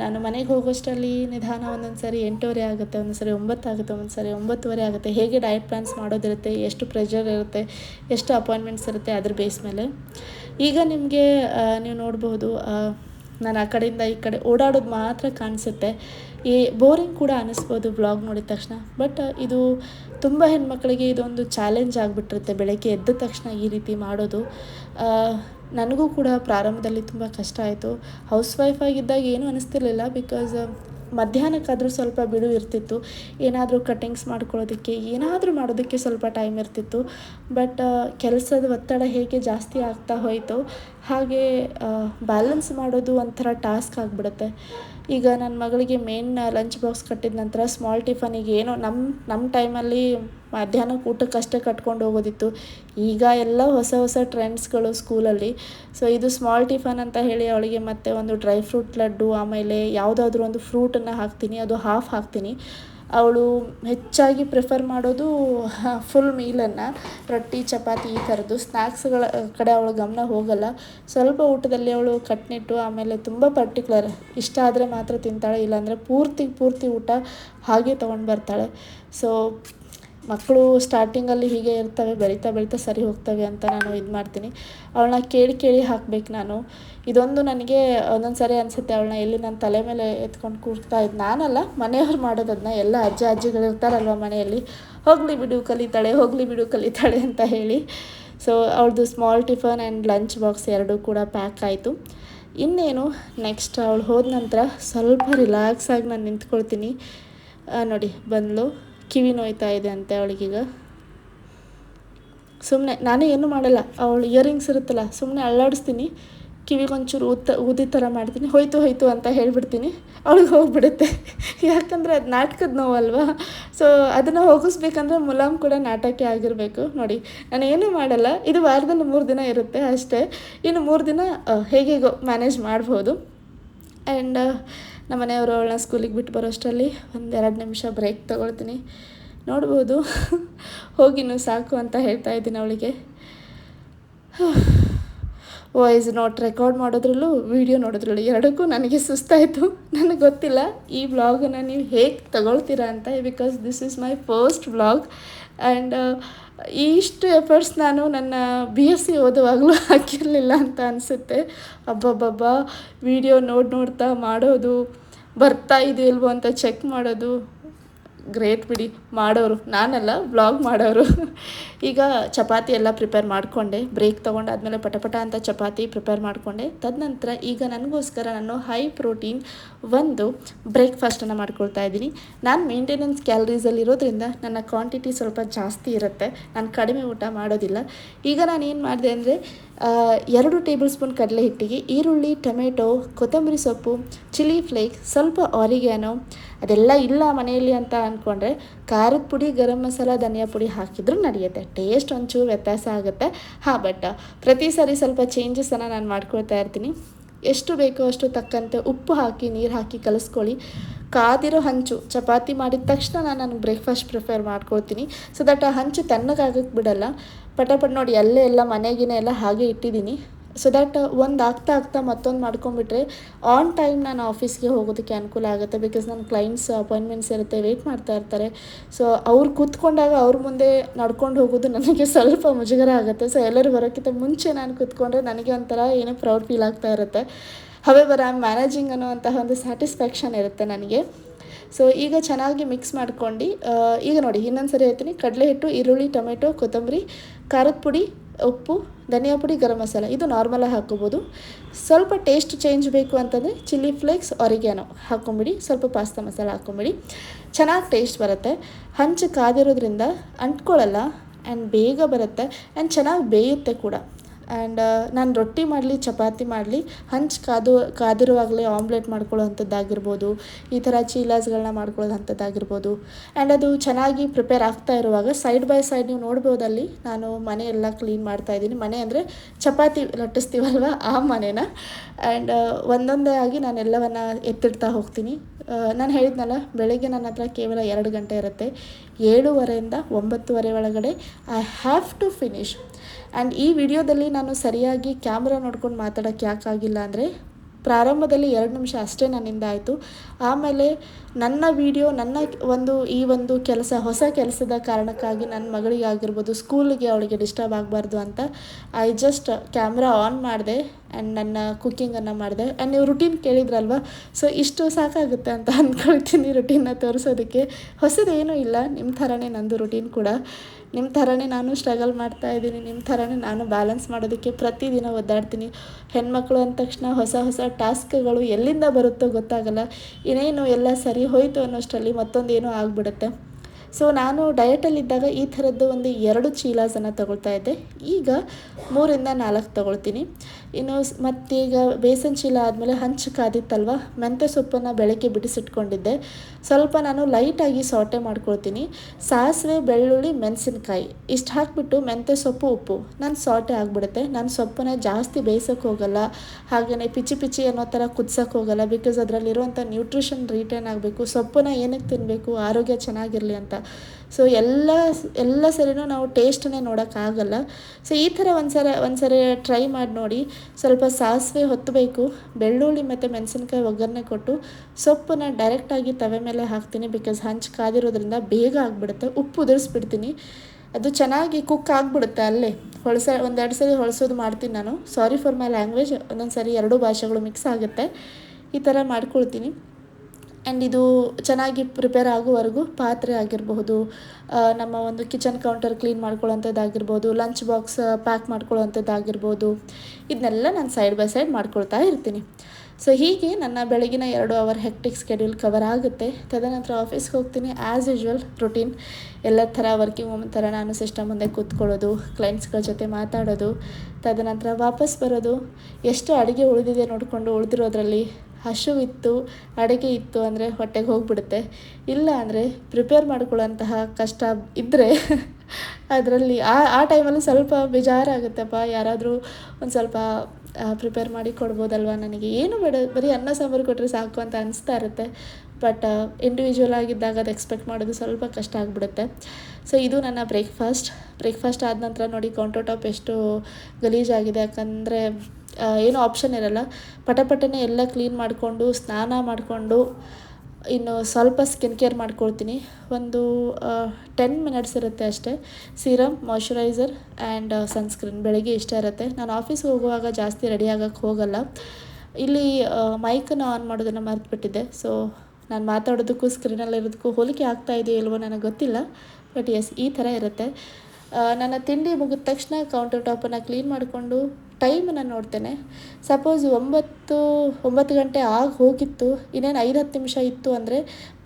[SPEAKER 1] ನಾನು ಮನೆಗೆ ಹೋಗೋಷ್ಟರಲ್ಲಿ ನಿಧಾನ ಒಂದೊಂದು ಸರಿ ಎಂಟೂವರೆ ಆಗುತ್ತೆ ಒಂದೊಂದು ಸರಿ ಒಂಬತ್ತು ಆಗುತ್ತೆ ಒಂದೊಂದು ಸರಿ ಒಂಬತ್ತುವರೆ ಆಗುತ್ತೆ. ಹೇಗೆ ಡಯಟ್ ಪ್ಲಾನ್ಸ್ ಮಾಡೋದಿರುತ್ತೆ, ಎಷ್ಟು ಪ್ರೆಷರ್ ಇರುತ್ತೆ, ಎಷ್ಟು ಅಪಾಯಿಂಟ್ಮೆಂಟ್ಸ್ ಇರುತ್ತೆ ಅದ್ರ ಬೇಸ್ ಮೇಲೆ. ಈಗ ನಿಮಗೆ ನೀವು ನೋಡ್ಬೋದು ನಾನು ಆ ಕಡೆಯಿಂದ ಈ ಕಡೆ ಓಡಾಡೋದು ಮಾತ್ರ ಕಾಣಿಸುತ್ತೆ. ಈ ಬೋರಿಂಗ್ ಕೂಡ ಅನ್ನಿಸ್ಬೋದು ಬ್ಲಾಗ್ ನೋಡಿದ ತಕ್ಷಣ. ಬಟ್ ಇದು ತುಂಬ ಹೆಣ್ಮಕ್ಳಿಗೆ ಇದೊಂದು ಚಾಲೆಂಜ್ ಆಗಿಬಿಟ್ಟಿರುತ್ತೆ ಬೆಳಗ್ಗೆ ಎದ್ದ ತಕ್ಷಣ ಈ ರೀತಿ ಮಾಡೋದು. ನನಗೂ ಕೂಡ ಪ್ರಾರಂಭದಲ್ಲಿ ತುಂಬ ಕಷ್ಟ ಆಯಿತು. ಹೌಸ್ ವೈಫ್ ಆಗಿದ್ದಾಗ ಏನೂ ಅನಿಸ್ತಿರ್ಲಿಲ್ಲ ಬಿಕಾಸ್ ಮಧ್ಯಾಹ್ನಕ್ಕಾದರೂ ಸ್ವಲ್ಪ ಬಿಡು ಇರ್ತಿತ್ತು. ಏನಾದರೂ ಕಟಿಂಗ್ಸ್ ಮಾಡ್ಕೊಳ್ಳೋದಕ್ಕೆ, ಏನಾದರೂ ಮಾಡೋದಕ್ಕೆ ಸ್ವಲ್ಪ ಟೈಮ್ ಇರ್ತಿತ್ತು. ಬಟ್ ಕೆಲಸದ ಒತ್ತಡ ಹೇಗೆ ಜಾಸ್ತಿ ಆಗ್ತಾ ಹೋಯಿತು ಹಾಗೆ ಬ್ಯಾಲೆನ್ಸ್ ಮಾಡೋದು ಒಂಥರ ಟಾಸ್ಕ್ ಆಗಿಬಿಡುತ್ತೆ. ಈಗ ನನ್ನ ಮಗಳಿಗೆ ಮೇನ್ ಲಂಚ್ ಬಾಕ್ಸ್ ಕಟ್ಟಿದ ನಂತರ ಸ್ಮಾಲ್ ಟಿಫನಿಗೆ ಏನೋ ನಮ್ಮ ನಮ್ಮ ಟೈಮಲ್ಲಿ ಮಧ್ಯಾಹ್ನಕ್ಕೆ ಊಟಕ್ಕಷ್ಟೇ ಕಟ್ಕೊಂಡು ಹೋಗೋದಿತ್ತು. ಈಗ ಎಲ್ಲ ಹೊಸ ಹೊಸ ಟ್ರೆಂಡ್ಸ್ಗಳು ಸ್ಕೂಲಲ್ಲಿ ಸೊ ಇದು ಸ್ಮಾಲ್ ಟಿಫನ್ ಅಂತ ಹೇಳಿ ಅವಳಿಗೆ ಮತ್ತೆ ಒಂದು ಡ್ರೈ ಫ್ರೂಟ್ ಲಡ್ಡು, ಆಮೇಲೆ ಯಾವುದಾದ್ರೂ ಒಂದು ಫ್ರೂಟನ್ನು ಹಾಕ್ತೀನಿ, ಅದು ಹಾಫ್ ಹಾಕ್ತೀನಿ. ಅವಳು ಹೆಚ್ಚಾಗಿ ಪ್ರಿಫರ್ ಮಾಡೋದು ಫುಲ್ ಮೀಲನ್ನು ರೊಟ್ಟಿ, ಚಪಾತಿ ಈ ಥರದ್ದು. ಸ್ನ್ಯಾಕ್ಸ್ಗಳ ಕಡೆ ಅವಳ ಗಮನ ಹೋಗಲ್ಲ. ಸ್ವಲ್ಪ ಊಟದಲ್ಲಿ ಅವಳು ಕಟ್ನಿಟ್ಟು ಆಮೇಲೆ ತುಂಬ ಪರ್ಟಿಕ್ಯುಲರ್ ಇಷ್ಟ ಆದರೆ ಮಾತ್ರ ತಿಂತಾಳೆ, ಇಲ್ಲಾಂದರೆ ಪೂರ್ತಿ ಪೂರ್ತಿ ಊಟ ಹಾಗೆ ತೊಗೊಂಡು ಬರ್ತಾಳೆ. ಸೊ ಮಕ್ಕಳು ಸ್ಟಾರ್ಟಿಂಗಲ್ಲಿ ಹೀಗೆ ಇರ್ತವೆ ಬೆಳೀತಾ ಬೆಳೀತಾ ಸರಿ ಹೋಗ್ತವೆ ಅಂತ ನಾನು ಇದು ಮಾಡ್ತೀನಿ. ಅವಳನ್ನ ಕೇಳಿ ಕೇಳಿ ಹಾಕ್ಬೇಕು ನಾನು. ಇದೊಂದು ನನಗೆ ಒಂದೊಂದು ಸರಿ ಅನಿಸುತ್ತೆ, ಅವಳನ್ನ ಎಲ್ಲಿ ನನ್ನ ತಲೆ ಮೇಲೆ ಎತ್ಕೊಂಡು ಕೂರ್ತಾ ಇದ್ದು ನಾನಲ್ಲ, ಮನೆಯವ್ರು ಮಾಡೋದನ್ನ ಎಲ್ಲ ಅಜ್ಜ ಅಜ್ಜಿಗಳು ಇರ್ತಾರಲ್ವ ಮನೆಯಲ್ಲಿ. ಹೋಗಲಿ ಬಿಡು ಕಲಿತಾಳೆ, ಹೋಗಲಿ ಬಿಡು ಕಲಿತಾಳೆ ಅಂತ ಹೇಳಿ. ಸೊ ಅವಳದು small tiffin and lunch box ಎರಡೂ ಕೂಡ ಪ್ಯಾಕ್ ಆಯಿತು. ಇನ್ನೇನು ನೆಕ್ಸ್ಟ್ ಅವಳು ಹೋದ ನಂತರ ಸ್ವಲ್ಪ ರಿಲ್ಯಾಕ್ಸ್ ಆಗಿ ನಾನು ನಿಂತ್ಕೊಳ್ತೀನಿ. ನೋಡಿ ಬಂದಳು ಕಿವಿ ನೋಯ್ತಾ ಇದೆ ಅಂತೆ ಅವಳಿಗೀಗ. ಸುಮ್ಮನೆ ನಾನೇ ಏನು ಮಾಡಲ್ಲ, ಅವಳು ಇಯರಿಂಗ್ಸ್ ಇರುತ್ತಲ್ಲ ಸುಮ್ಮನೆ ಅಳ್ಳಾಡಿಸ್ತೀನಿ ಕಿವಿಗೊಂಚೂರು ಊತ ಊದಿ ಥರ ಮಾಡ್ತೀನಿ. ಹೋಯ್ತು ಹೋಯ್ತು ಅಂತ ಹೇಳಿಬಿಡ್ತೀನಿ. ಅವಳಿಗೆ ಹೋಗ್ಬಿಡುತ್ತೆ. ಯಾಕಂದರೆ ಅದು ನಾಟಕದ ನೋವಲ್ವಾ? ಸೊ ಅದನ್ನು ಹೋಗಿಸ್ಬೇಕಂದ್ರೆ ಮುಲಾಮ್ ಕೂಡ ನಾಟಕ ಆಗಿರಬೇಕು. ನೋಡಿ, ನಾನು ಏನೂ ಮಾಡಲ್ಲ. ಇದು ವಾರದಲ್ಲಿ ಮೂರು ದಿನ ಇರುತ್ತೆ ಅಷ್ಟೇ. ಇನ್ನು ಮೂರು ದಿನ ಹೇಗೆ ಮ್ಯಾನೇಜ್ ಮಾಡ್ಬೋದು. ಆ್ಯಂಡ್ ನಮ್ಮ ಮನೆಯವರು ಅವಳನ್ನ ಸ್ಕೂಲಿಗೆ ಬಿಟ್ಟು ಬರೋಷ್ಟರಲ್ಲಿ ಒಂದೆರಡು ನಿಮಿಷ ಬ್ರೇಕ್ ತೊಗೊಳ್ತೀನಿ. ನೋಡ್ಬೋದು. ಹೋಗಿನೂ ಸಾಕು ಅಂತ ಹೇಳ್ತಾ ಇದ್ದೀನಿ ಅವಳಿಗೆ. ವಾಯ್ಸ್ ನೋಟ್ ರೆಕಾರ್ಡ್ ಮಾಡೋದ್ರಲ್ಲೂ ವೀಡಿಯೋ ನೋಡೋದ್ರಲ್ಲೂ ಎರಡಕ್ಕೂ ನನಗೆ ಸುಸ್ತಾಯಿತು. ನನಗೆ ಗೊತ್ತಿಲ್ಲ ಈ ವ್ಲಾಗನ್ನು ನೀವು ಹೇಗೆ ತಗೊಳ್ತೀರಾ ಅಂತ because this is my first vlog and ಇಷ್ಟು ಎಫರ್ಟ್ಸ್ ನಾನು ನನ್ನ ಬಿ ಎಸ್ ಸಿ ಓದುವಾಗಲೂ ಹಾಕಿರಲಿಲ್ಲ ಅಂತ ಅನಿಸುತ್ತೆ. ಅಬ್ಬಬ್ಬಬ್ಬ ವಿಡಿಯೋ ನೋಡಿ ನೋಡ್ತಾ ಮಾಡೋದು ಬರ್ತಾ ಇದೆಯಲ್ವೋ ಅಂತ ಚೆಕ್ ಮಾಡೋದು. ಗ್ರೇಟ್ ಬಿಡಿ, ಮಾಡೋರು. ನಾನಲ್ಲ ಬ್ಲಾಗ್ ಮಾಡೋರು. ಈಗ ಚಪಾತಿ ಎಲ್ಲ ಪ್ರಿಪೇರ್ ಮಾಡಿಕೊಂಡೆ. ಬ್ರೇಕ್ ತೊಗೊಂಡಾದಮೇಲೆ ಪಟಪಟ ಅಂತ ಚಪಾತಿ ಪ್ರಿಪೇರ್ ಮಾಡಿಕೊಂಡೆ. ತದನಂತರ ಈಗ ನನಗೋಸ್ಕರ ನಾನು ಹೈ ಪ್ರೋಟೀನ್ ಒಂದು ಬ್ರೇಕ್ಫಾಸ್ಟನ್ನು ಮಾಡ್ಕೊಳ್ತಾ ಇದ್ದೀನಿ. ನಾನು ಮೇಂಟೆನೆನ್ಸ್ ಕ್ಯಾಲರೀಸಲ್ಲಿ ಇರೋದ್ರಿಂದ ನನ್ನ ಕ್ವಾಂಟಿಟಿ ಸ್ವಲ್ಪ ಜಾಸ್ತಿ ಇರುತ್ತೆ. ನಾನು ಕಡಿಮೆ ಊಟ ಮಾಡೋದಿಲ್ಲ. ಈಗ ನಾನು ಏನು ಮಾಡಿದೆ ಅಂದರೆ ಎರಡು ಟೇಬಲ್ ಸ್ಪೂನ್ ಕಡಲೆ ಹಿಟ್ಟಿಗೆ, ಈರುಳ್ಳಿ, ಟೊಮೆಟೊ, ಕೊತ್ತಂಬರಿ ಸೊಪ್ಪು, ಚಿಲ್ಲಿ ಫ್ಲೇಕ್ಸ್ ಸ್ವಲ್ಪ ಆರಿಗ್ಯಾನೋ, ಅದೆಲ್ಲ ಇಲ್ಲ ಮನೆಯಲ್ಲಿ ಅಂತ ಅಂದ್ಕೊಂಡ್ರೆ ಖಾರದ ಪುಡಿ, ಗರಂ ಮಸಾಲ, ಧನಿಯಾ ಪುಡಿ ಹಾಕಿದ್ರೂ ನಡೆಯುತ್ತೆ. ಟೇಸ್ಟ್ ಒಂಚೂರು ವ್ಯತ್ಯಾಸ ಆಗುತ್ತೆ. ಹಾಂ ಬಟ್ ಪ್ರತಿ ಸಾರಿ ಸ್ವಲ್ಪ ಚೇಂಜಸನ್ನು ನಾನು ಮಾಡ್ಕೊಳ್ತಾ ಇರ್ತೀನಿ. ಎಷ್ಟು ಬೇಕೋ ಅಷ್ಟು ತಕ್ಕಂತೆ ಉಪ್ಪು ಹಾಕಿ, ನೀರು ಹಾಕಿ ಕಲಿಸ್ಕೊಳ್ಳಿ. ಕಾದಿರೋ ಹಂಚು, ಚಪಾತಿ ಮಾಡಿದ ತಕ್ಷಣ ನಾನು ನಾನು ಬ್ರೇಕ್ಫಾಸ್ಟ್ ಪ್ರಿಫೇರ್ ಮಾಡ್ಕೊಳ್ತೀನಿ. ಸೊ ದಟ್ ಆ ಹಂಚು ತಣ್ಣಗಾಗಕ್ಕೆ ಬಿಡಲ್ಲ. ಪಟ ನೋಡಿ, ಅಲ್ಲೇ ಎಲ್ಲ ಮನೆಗಿನ ಎಲ್ಲ ಹಾಗೆ ಇಟ್ಟಿದ್ದೀನಿ. ಸೊ ದ್ಯಾಟ್ ಒಂದು ಆಗ್ತಾ ಆಗ್ತಾ ಮತ್ತೊಂದು ಮಾಡ್ಕೊಂಡ್ಬಿಟ್ರೆ ಆನ್ ಟೈಮ್ ನಾನು ಆಫೀಸ್ಗೆ ಹೋಗೋದಕ್ಕೆ ಅನುಕೂಲ ಆಗುತ್ತೆ ಬಿಕಾಸ್ ನನ್ನ ಕ್ಲೈಂಟ್ಸ್ ಅಪಾಯಿಂಟ್ಮೆಂಟ್ಸ್ ಇರುತ್ತೆ ವೆಯ್ಟ್ ಮಾಡ್ತಾ ಇರ್ತಾರೆ. ಸೊ ಅವ್ರು ಕೂತ್ಕೊಂಡಾಗ ಅವ್ರ ಮುಂದೆ ನಡ್ಕೊಂಡು ಹೋಗೋದು ನನಗೆ ಸ್ವಲ್ಪ ಮುಜುಗರ ಆಗುತ್ತೆ. ಸೊ ಎಲ್ಲರೂ ಬರೋಕ್ಕಿಂತ ಮುಂಚೆ ನಾನು ಕೂತ್ಕೊಂಡ್ರೆ ನನಗೆ ಒಂಥರ ಏನೋ ಪ್ರೌಡ್ ಫೀಲ್ ಆಗ್ತಾ ಇರುತ್ತೆ. ಹವೆವರ್ ಐ ಆಮ್ ಮ್ಯಾನೇಜಿಂಗ್ ಅನ್ನೋವಂತಹ ಒಂದು ಸ್ಯಾಟಿಸ್ಫ್ಯಾಕ್ಷನ್ ಇರುತ್ತೆ ನನಗೆ. ಸೊ ಈಗ ಚೆನ್ನಾಗಿ ಮಿಕ್ಸ್ ಮಾಡ್ಕೊಂಡು ಆ, ಈಗ ನೋಡಿ ಇನ್ನೊಂದು ಸರಿ ಹೇಳ್ತೀನಿ. ಕಡಲೆ ಹಿಟ್ಟು ಈರುಳ್ಳಿ ಟೊಮೆಟೊ ಕೊತ್ತಂಬರಿ ಖಾರದ ಪುಡಿ ಉಪ್ಪು ಧನಿಯಾ ಪುಡಿ, ಗರಂ ಮಸಾಲ, ಇದು ನಾರ್ಮಲಾಗಿ ಹಾಕೋಬೋದು ಸ್ವಲ್ಪ ಟೇಸ್ಟ್ ಚೇಂಜ್ ಬೇಕು ಅಂತಂದರೆ ಚಿಲ್ಲಿ ಫ್ಲೇಕ್ಸ್ ಆರಿಗ್ಯಾನೋ ಹಾಕೊಂಬಿಡಿ ಸ್ವಲ್ಪ ಪಾಸ್ತಾ ಮಸಾಲ ಹಾಕೊಂಬಿಡಿ ಚೆನ್ನಾಗಿ ಟೇಸ್ಟ್ ಬರುತ್ತೆ. ಹಂಚು ಕಾದಿರೋದ್ರಿಂದ ಅಂಟ್ಕೊಳ್ಳಲ್ಲ ಆ್ಯಂಡ್ ಬೇಗ ಬರುತ್ತೆ ಆ್ಯಂಡ್ ಚೆನ್ನಾಗಿ ಬೇಯುತ್ತೆ ಕೂಡ. ಆ್ಯಂಡ್ ನಾನು ರೊಟ್ಟಿ ಮಾಡಲಿ, ಚಪಾತಿ ಮಾಡಲಿ, ಹಂಚ್ ಕಾದು, ಕಾದಿರುವಾಗಲೇ ಆಮ್ಲೆಟ್ ಮಾಡ್ಕೊಳ್ಳೋವಂಥದ್ದಾಗಿರ್ಬೋದು ಈ ಥರ ಚೀಲಾಸ್ಗಳನ್ನ ಮಾಡ್ಕೊಳ್ಳೋವಂಥದ್ದಾಗಿರ್ಬೋದು ಆ್ಯಂಡ್ ಅದು ಚೆನ್ನಾಗಿ ಪ್ರಿಪೇರ್ ಆಗ್ತಾ ಇರುವಾಗ ಸೈಡ್ ಬೈ ಸೈಡ್ ನೀವು ನೋಡ್ಬೋದಲ್ಲಿ ನಾನು ಮನೆ ಎಲ್ಲ ಕ್ಲೀನ್ ಮಾಡ್ತಾ ಇದ್ದೀನಿ. ಮನೆ ಅಂದರೆ ಚಪಾತಿ ಲಟ್ಟಿಸ್ತೀವಲ್ವ ಆ ಮನೆನ? ಆ್ಯಂಡ್ ಒಂದೊಂದೇ ಆಗಿ ನಾನು ಎಲ್ಲವನ್ನು ಎತ್ತಿಡ್ತಾ ಹೋಗ್ತೀನಿ. ನಾನು ಹೇಳಿದ್ನಲ್ಲ, ಬೆಳಗ್ಗೆ ನನ್ನ ಹತ್ರ ಕೇವಲ ಎರಡು ಗಂಟೆ ಇರುತ್ತೆ. ಏಳುವರೆಯಿಂದ ಒಂಬತ್ತುವರೆ ಒಳಗಡೆ I have to finish and ಈ ವಿಡಿಯೋದಲ್ಲಿ ನಾನು ಸರಿಯಾಗಿ ಕ್ಯಾಮ್ರಾ ನೋಡ್ಕೊಂಡು ಮಾತಾಡೋಕ್ಕೆ ಯಾಕಾಗಿಲ್ಲ ಅಂದರೆ ಪ್ರಾರಂಭದಲ್ಲಿ ಎರಡು ನಿಮಿಷ ಅಷ್ಟೇ ನನ್ನಿಂದ ಆಯಿತು. ಆಮೇಲೆ ನನ್ನ ವಿಡಿಯೋ, ನನ್ನ ಒಂದು, ಈ ಒಂದು ಕೆಲಸ, ಹೊಸ ಕೆಲಸದ ಕಾರಣಕ್ಕಾಗಿ ನನ್ನ ಮಗಳಿಗೆ ಆಗಿರ್ಬೋದು ಸ್ಕೂಲಿಗೆ ಅವಳಿಗೆ ಡಿಸ್ಟರ್ಬ್ ಆಗಬಾರ್ದು ಅಂತ ಐ ಜಸ್ಟ್ ಕ್ಯಾಮ್ರಾ ಆನ್ ಮಾಡಿದೆ ಆ್ಯಂಡ್ ನನ್ನ ಕುಕ್ಕಿಂಗನ್ನು ಮಾಡಿದೆ. ಆ್ಯಂಡ್ ನೀವು ರುಟೀನ್ ಕೇಳಿದ್ರಲ್ವ? ಸೊ ಇಷ್ಟು ಸಾಕಾಗುತ್ತೆ ಅಂತ ಅಂದ್ಕೊಳ್ತೀನಿ ರುಟೀನ್ನ ತೋರಿಸೋದಕ್ಕೆ. ಹೊಸದೇನೂ ಇಲ್ಲ. ನಿಮ್ಮ ಥರನೇ ನಂದು ರುಟೀನ್ ಕೂಡ. ನಿಮ್ಮ ಥರನೇ ನಾನು ಸ್ಟ್ರಗಲ್ ಮಾಡ್ತಾ ಇದ್ದೀನಿ. ನಿಮ್ಮ ಥರನೇ ನಾನು ಬ್ಯಾಲೆನ್ಸ್ ಮಾಡೋದಕ್ಕೆ ಪ್ರತಿದಿನ ಒದ್ದಾಡ್ತೀನಿ. ಹೆಣ್ಮಕ್ಳು ಅಂದ ತಕ್ಷಣ ಹೊಸ ಹೊಸ ಟಾಸ್ಕ್ಗಳು ಎಲ್ಲಿಂದ ಬರುತ್ತೋ ಗೊತ್ತಾಗಲ್ಲ. ಇನ್ನೇನು ಎಲ್ಲ ಸರಿ ಹೋಯಿತು ಅನ್ನೋಷ್ಟರಲ್ಲಿ ಮತ್ತೊಂದು ಏನೋ ಆಗಿಬಿಡುತ್ತೆ. ಸೊ ನಾನು ಡಯಟಲ್ಲಿದ್ದಾಗ ಈ ಥರದ್ದು ಒಂದು ಎರಡು ಚೀಲಾಸನ್ನು ತಗೊಳ್ತಾ ಇದ್ದೆ. ಈಗ ಮೂರಿಂದ ನಾಲ್ಕು ತಗೊಳ್ತೀನಿ. ಇನ್ನು ಮತ್ತೀಗ ಬೇಸನ್ ಚೀಲ ಆದಮೇಲೆ ಹಂಚು ಕಾದಿತ್ತಲ್ವ? ಮೆಂತ್ಯ ಸೊಪ್ಪನ್ನು ಬೆಳಗ್ಗೆ ಬಿಡಿಸಿಟ್ಕೊಂಡಿದ್ದೆ. ಸ್ವಲ್ಪ ನಾನು ಲೈಟಾಗಿ ಸೌಟೆ ಮಾಡ್ಕೊಳ್ತೀನಿ. ಸಾಸಿವೆ, ಬೆಳ್ಳುಳ್ಳಿ, ಮೆಣಸಿನ್ಕಾಯಿ. ಇಷ್ಟು ಹಾಕಿಬಿಟ್ಟು ಮೆಂತ್ಯ ಸೊಪ್ಪು, ಉಪ್ಪು. ನಾನು ಸಾಟೆ ಆಗಿಬಿಡುತ್ತೆ. ನಾನು ಸೊಪ್ಪನ್ನ ಜಾಸ್ತಿ ಬೇಯಿಸೋಕೆ ಹೋಗಲ್ಲ. ಹಾಗೆಯೇ ಪಿಚಿ ಪಿಚಿ ಅನ್ನೋ ಥರ ಕುದ್ಸೋಕೆ ಹೋಗಲ್ಲ. ಬಿಕಾಸ್ ಅದರಲ್ಲಿರುವಂಥ ನ್ಯೂಟ್ರಿಷನ್ ರಿಟೈನ್ ಆಗಬೇಕು. ಸೊಪ್ಪನ್ನ ಏನಕ್ಕೆ ತಿನ್ನಬೇಕು ಆರೋಗ್ಯ ಚೆನ್ನಾಗಿರಲಿ ಅಂತ. ಸೊ ಎಲ್ಲ ಎಲ್ಲ ಸರಿನೂ ನಾವು ಟೇಸ್ಟನ್ನೇ ನೋಡೋಕ್ಕಾಗಲ್ಲ. ಸೊ ಈ ಥರ ಒಂದು ಸಲ ಒಂದು ಸರಿ ಟ್ರೈ ಮಾಡಿ ನೋಡಿ. ಸ್ವಲ್ಪ ಸಾಸಿವೆ ಹೊತ್ತಬೇಕು. ಬೆಳ್ಳುಳ್ಳಿ ಮತ್ತು ಮೆಣಸಿನ್ಕಾಯಿ ಒಗ್ಗರಣೆ ಕೊಟ್ಟು ಸೊಪ್ಪನ್ನು ಡೈರೆಕ್ಟಾಗಿ ತವೆ ಮೇಲೆ ಹಾಕ್ತೀನಿ. ಬಿಕಾಸ್ ಹಂಚು ಕಾದಿರೋದ್ರಿಂದ ಬೇಗ ಆಗಿಬಿಡುತ್ತೆ. ಉಪ್ಪು ಉದುರಿಸ್ಬಿಡ್ತೀನಿ. ಅದು ಚೆನ್ನಾಗಿ ಕುಕ್ ಆಗಿಬಿಡುತ್ತೆ ಅಲ್ಲೇ. ಹೊಳಸ, ಒಂದೆರಡು ಸರಿ ಹೊಳಸೋದು ಮಾಡ್ತೀನಿ ನಾನು. ಸಾರಿ ಫಾರ್ ಮೈ ಲ್ಯಾಂಗ್ವೇಜ್ ಒಂದೊಂದು ಸರಿ ಎರಡೂ ಭಾಷೆಗಳು ಮಿಕ್ಸ್ ಆಗುತ್ತೆ. ಈ ಥರ ಮಾಡ್ಕೊಳ್ತೀನಿ. ಆ್ಯಂಡ್ ಇದು ಚೆನ್ನಾಗಿ ಪ್ರಿಪೇರ್ ಆಗುವವರೆಗೂ ಪಾತ್ರೆ ಆಗಿರಬಹುದು ನಮ್ಮ ಒಂದು ಕಿಚನ್ ಕೌಂಟರ್ ಕ್ಲೀನ್ ಮಾಡ್ಕೊಳ್ಳೋಂಥದ್ದಾಗಿರ್ಬೋದು ಲಂಚ್ ಬಾಕ್ಸ್ ಪ್ಯಾಕ್ ಮಾಡ್ಕೊಳ್ಳೋಂಥದ್ದಾಗಿರ್ಬೋದು ಇದನ್ನೆಲ್ಲ ನಾನು ಸೈಡ್ ಬೈ ಸೈಡ್ ಮಾಡ್ಕೊಳ್ತಾ ಇರ್ತೀನಿ. ಸೊ ಹೀಗೆ ನನ್ನ ಬೆಳಗಿನ ಎರಡು ಅವರ್ ಹೆಕ್ಟಿಕ್ ಸ್ಕೆಡ್ಯೂಲ್ ಕವರ್ ಆಗುತ್ತೆ. ತದನಂತರ ಆಫೀಸ್ಗೆ ಹೋಗ್ತೀನಿ ಆ್ಯಸ್ ಯೂಶ್ವಲ್ ರುಟೀನ್ ಎಲ್ಲ ಥರ ವರ್ಕಿಂಗ್ ವುಮನ್ ಥರ ನಾನು ಸಿಸ್ಟಮ್ ಮುಂದೆ ಕೂತ್ಕೊಳ್ಳೋದು ಕ್ಲೈಂಟ್ಸ್ಗಳ ಜೊತೆ ಮಾತಾಡೋದು, ತದನಂತರ ವಾಪಸ್ ಬರೋದು. ಎಷ್ಟು ಅಡುಗೆ ಉಳಿದಿದೆ ನೋಡಿಕೊಂಡು ಉಳಿದಿರೋದ್ರಲ್ಲಿ ಹಸಿವಿತ್ತು ಅಡುಗೆ ಇತ್ತು ಅಂದರೆ ಹೊಟ್ಟೆಗೆ ಹೋಗಿಬಿಡುತ್ತೆ. ಇಲ್ಲ ಅಂದರೆ ಪ್ರಿಪೇರ್ ಮಾಡ್ಕೊಳ್ಳೋಂತಹ ಕಷ್ಟ ಇದ್ದರೆ ಅದರಲ್ಲಿ ಆ ಆ ಟೈಮಲ್ಲಿ ಸ್ವಲ್ಪ ಬೇಜಾರಾಗುತ್ತಪ್ಪ ಯಾರಾದರೂ ಒಂದು ಸ್ವಲ್ಪ ಪ್ರಿಪೇರ್ ಮಾಡಿ ಕೊಡ್ಬೋದಲ್ವ ನನಗೆ? ಏನು ಬೇಡ, ಬರೀ ಅನ್ನ ಸಾಂಬಾರು ಕೊಟ್ಟರೆ ಸಾಕು ಅಂತ ಅನಿಸ್ತಾ ಇರುತ್ತೆ. ಬಟ್ ಇಂಡಿವಿಜುವಲ್ ಆಗಿದ್ದಾಗ ಅದು ಎಕ್ಸ್ಪೆಕ್ಟ್ ಮಾಡೋದು ಸ್ವಲ್ಪ ಕಷ್ಟ ಆಗಿಬಿಡುತ್ತೆ. ಸೊ ಇದು ನನ್ನ ಬ್ರೇಕ್ಫಾಸ್ಟ್ ಬ್ರೇಕ್ಫಾಸ್ಟ್ ಆದ ನಂತರ ನೋಡಿ ಕೌಂಟರ್ ಟಾಪ್ ಎಷ್ಟು ಗಲೀಜಾಗಿದೆ ಯಾಕಂದರೆ ಏನೂ ಆಪ್ಷನ್ ಇರಲ್ಲ. ಪಟಪಟನೆ ಎಲ್ಲ ಕ್ಲೀನ್ ಮಾಡಿಕೊಂಡು, ಸ್ನಾನ ಮಾಡಿಕೊಂಡು ಇನ್ನು ಸ್ವಲ್ಪ ಸ್ಕಿನ್ ಕೇರ್ ಮಾಡ್ಕೊಳ್ತೀನಿ. ಒಂದು ಟೆನ್ ಮಿನಿಟ್ಸ್ ಇರುತ್ತೆ ಅಷ್ಟೇ. ಸೀರಮ್ ಮಾಯ್ಶ್ಚರೈಸರ್ ಆ್ಯಂಡ್ ಸನ್ಸ್ಕ್ರೀನ್ ಬೆಳಗ್ಗೆ ಇಷ್ಟ ಇರುತ್ತೆ. ನಾನು ಆಫೀಸ್ಗೆ ಹೋಗುವಾಗ ಜಾಸ್ತಿ ರೆಡಿ ಆಗೋಕ್ಕೆ ಹೋಗಲ್ಲ. ಇಲ್ಲಿ ಮೈಕನ್ನು ಆನ್ ಮಾಡೋದನ್ನು ಮರೆತುಬಿಟ್ಟಿದ್ದೆ. ಸೊ ನಾನು ಮಾತಾಡೋದಕ್ಕೂ ಸ್ಕ್ರೀನಲ್ಲಿರೋದಕ್ಕೂ ಹೋಲಿಕೆ ಆಗ್ತಾ ಇದೆಯೋ ಇಲ್ವೋ ನನಗೆ ಗೊತ್ತಿಲ್ಲ. ಬಟ್ ಎಸ್ ಈ ಥರ ಇರುತ್ತೆ. ನನ್ನ ತಿಂಡಿ ಮುಗಿದ ತಕ್ಷಣ ಕೌಂಟರ್ ಟಾಪನ್ನು ಕ್ಲೀನ್ ಮಾಡಿಕೊಂಡು ಟೈಮನ್ನು ನೋಡ್ತೇನೆ. ಸಪೋಸ್ ಒಂಬತ್ತು ಒಂಬತ್ತು ಗಂಟೆ ಆಗಿ ಹೋಗಿತ್ತು, ಇನ್ನೇನು ಐದು ಹತ್ತು ನಿಮಿಷ ಇತ್ತು ಅಂದರೆ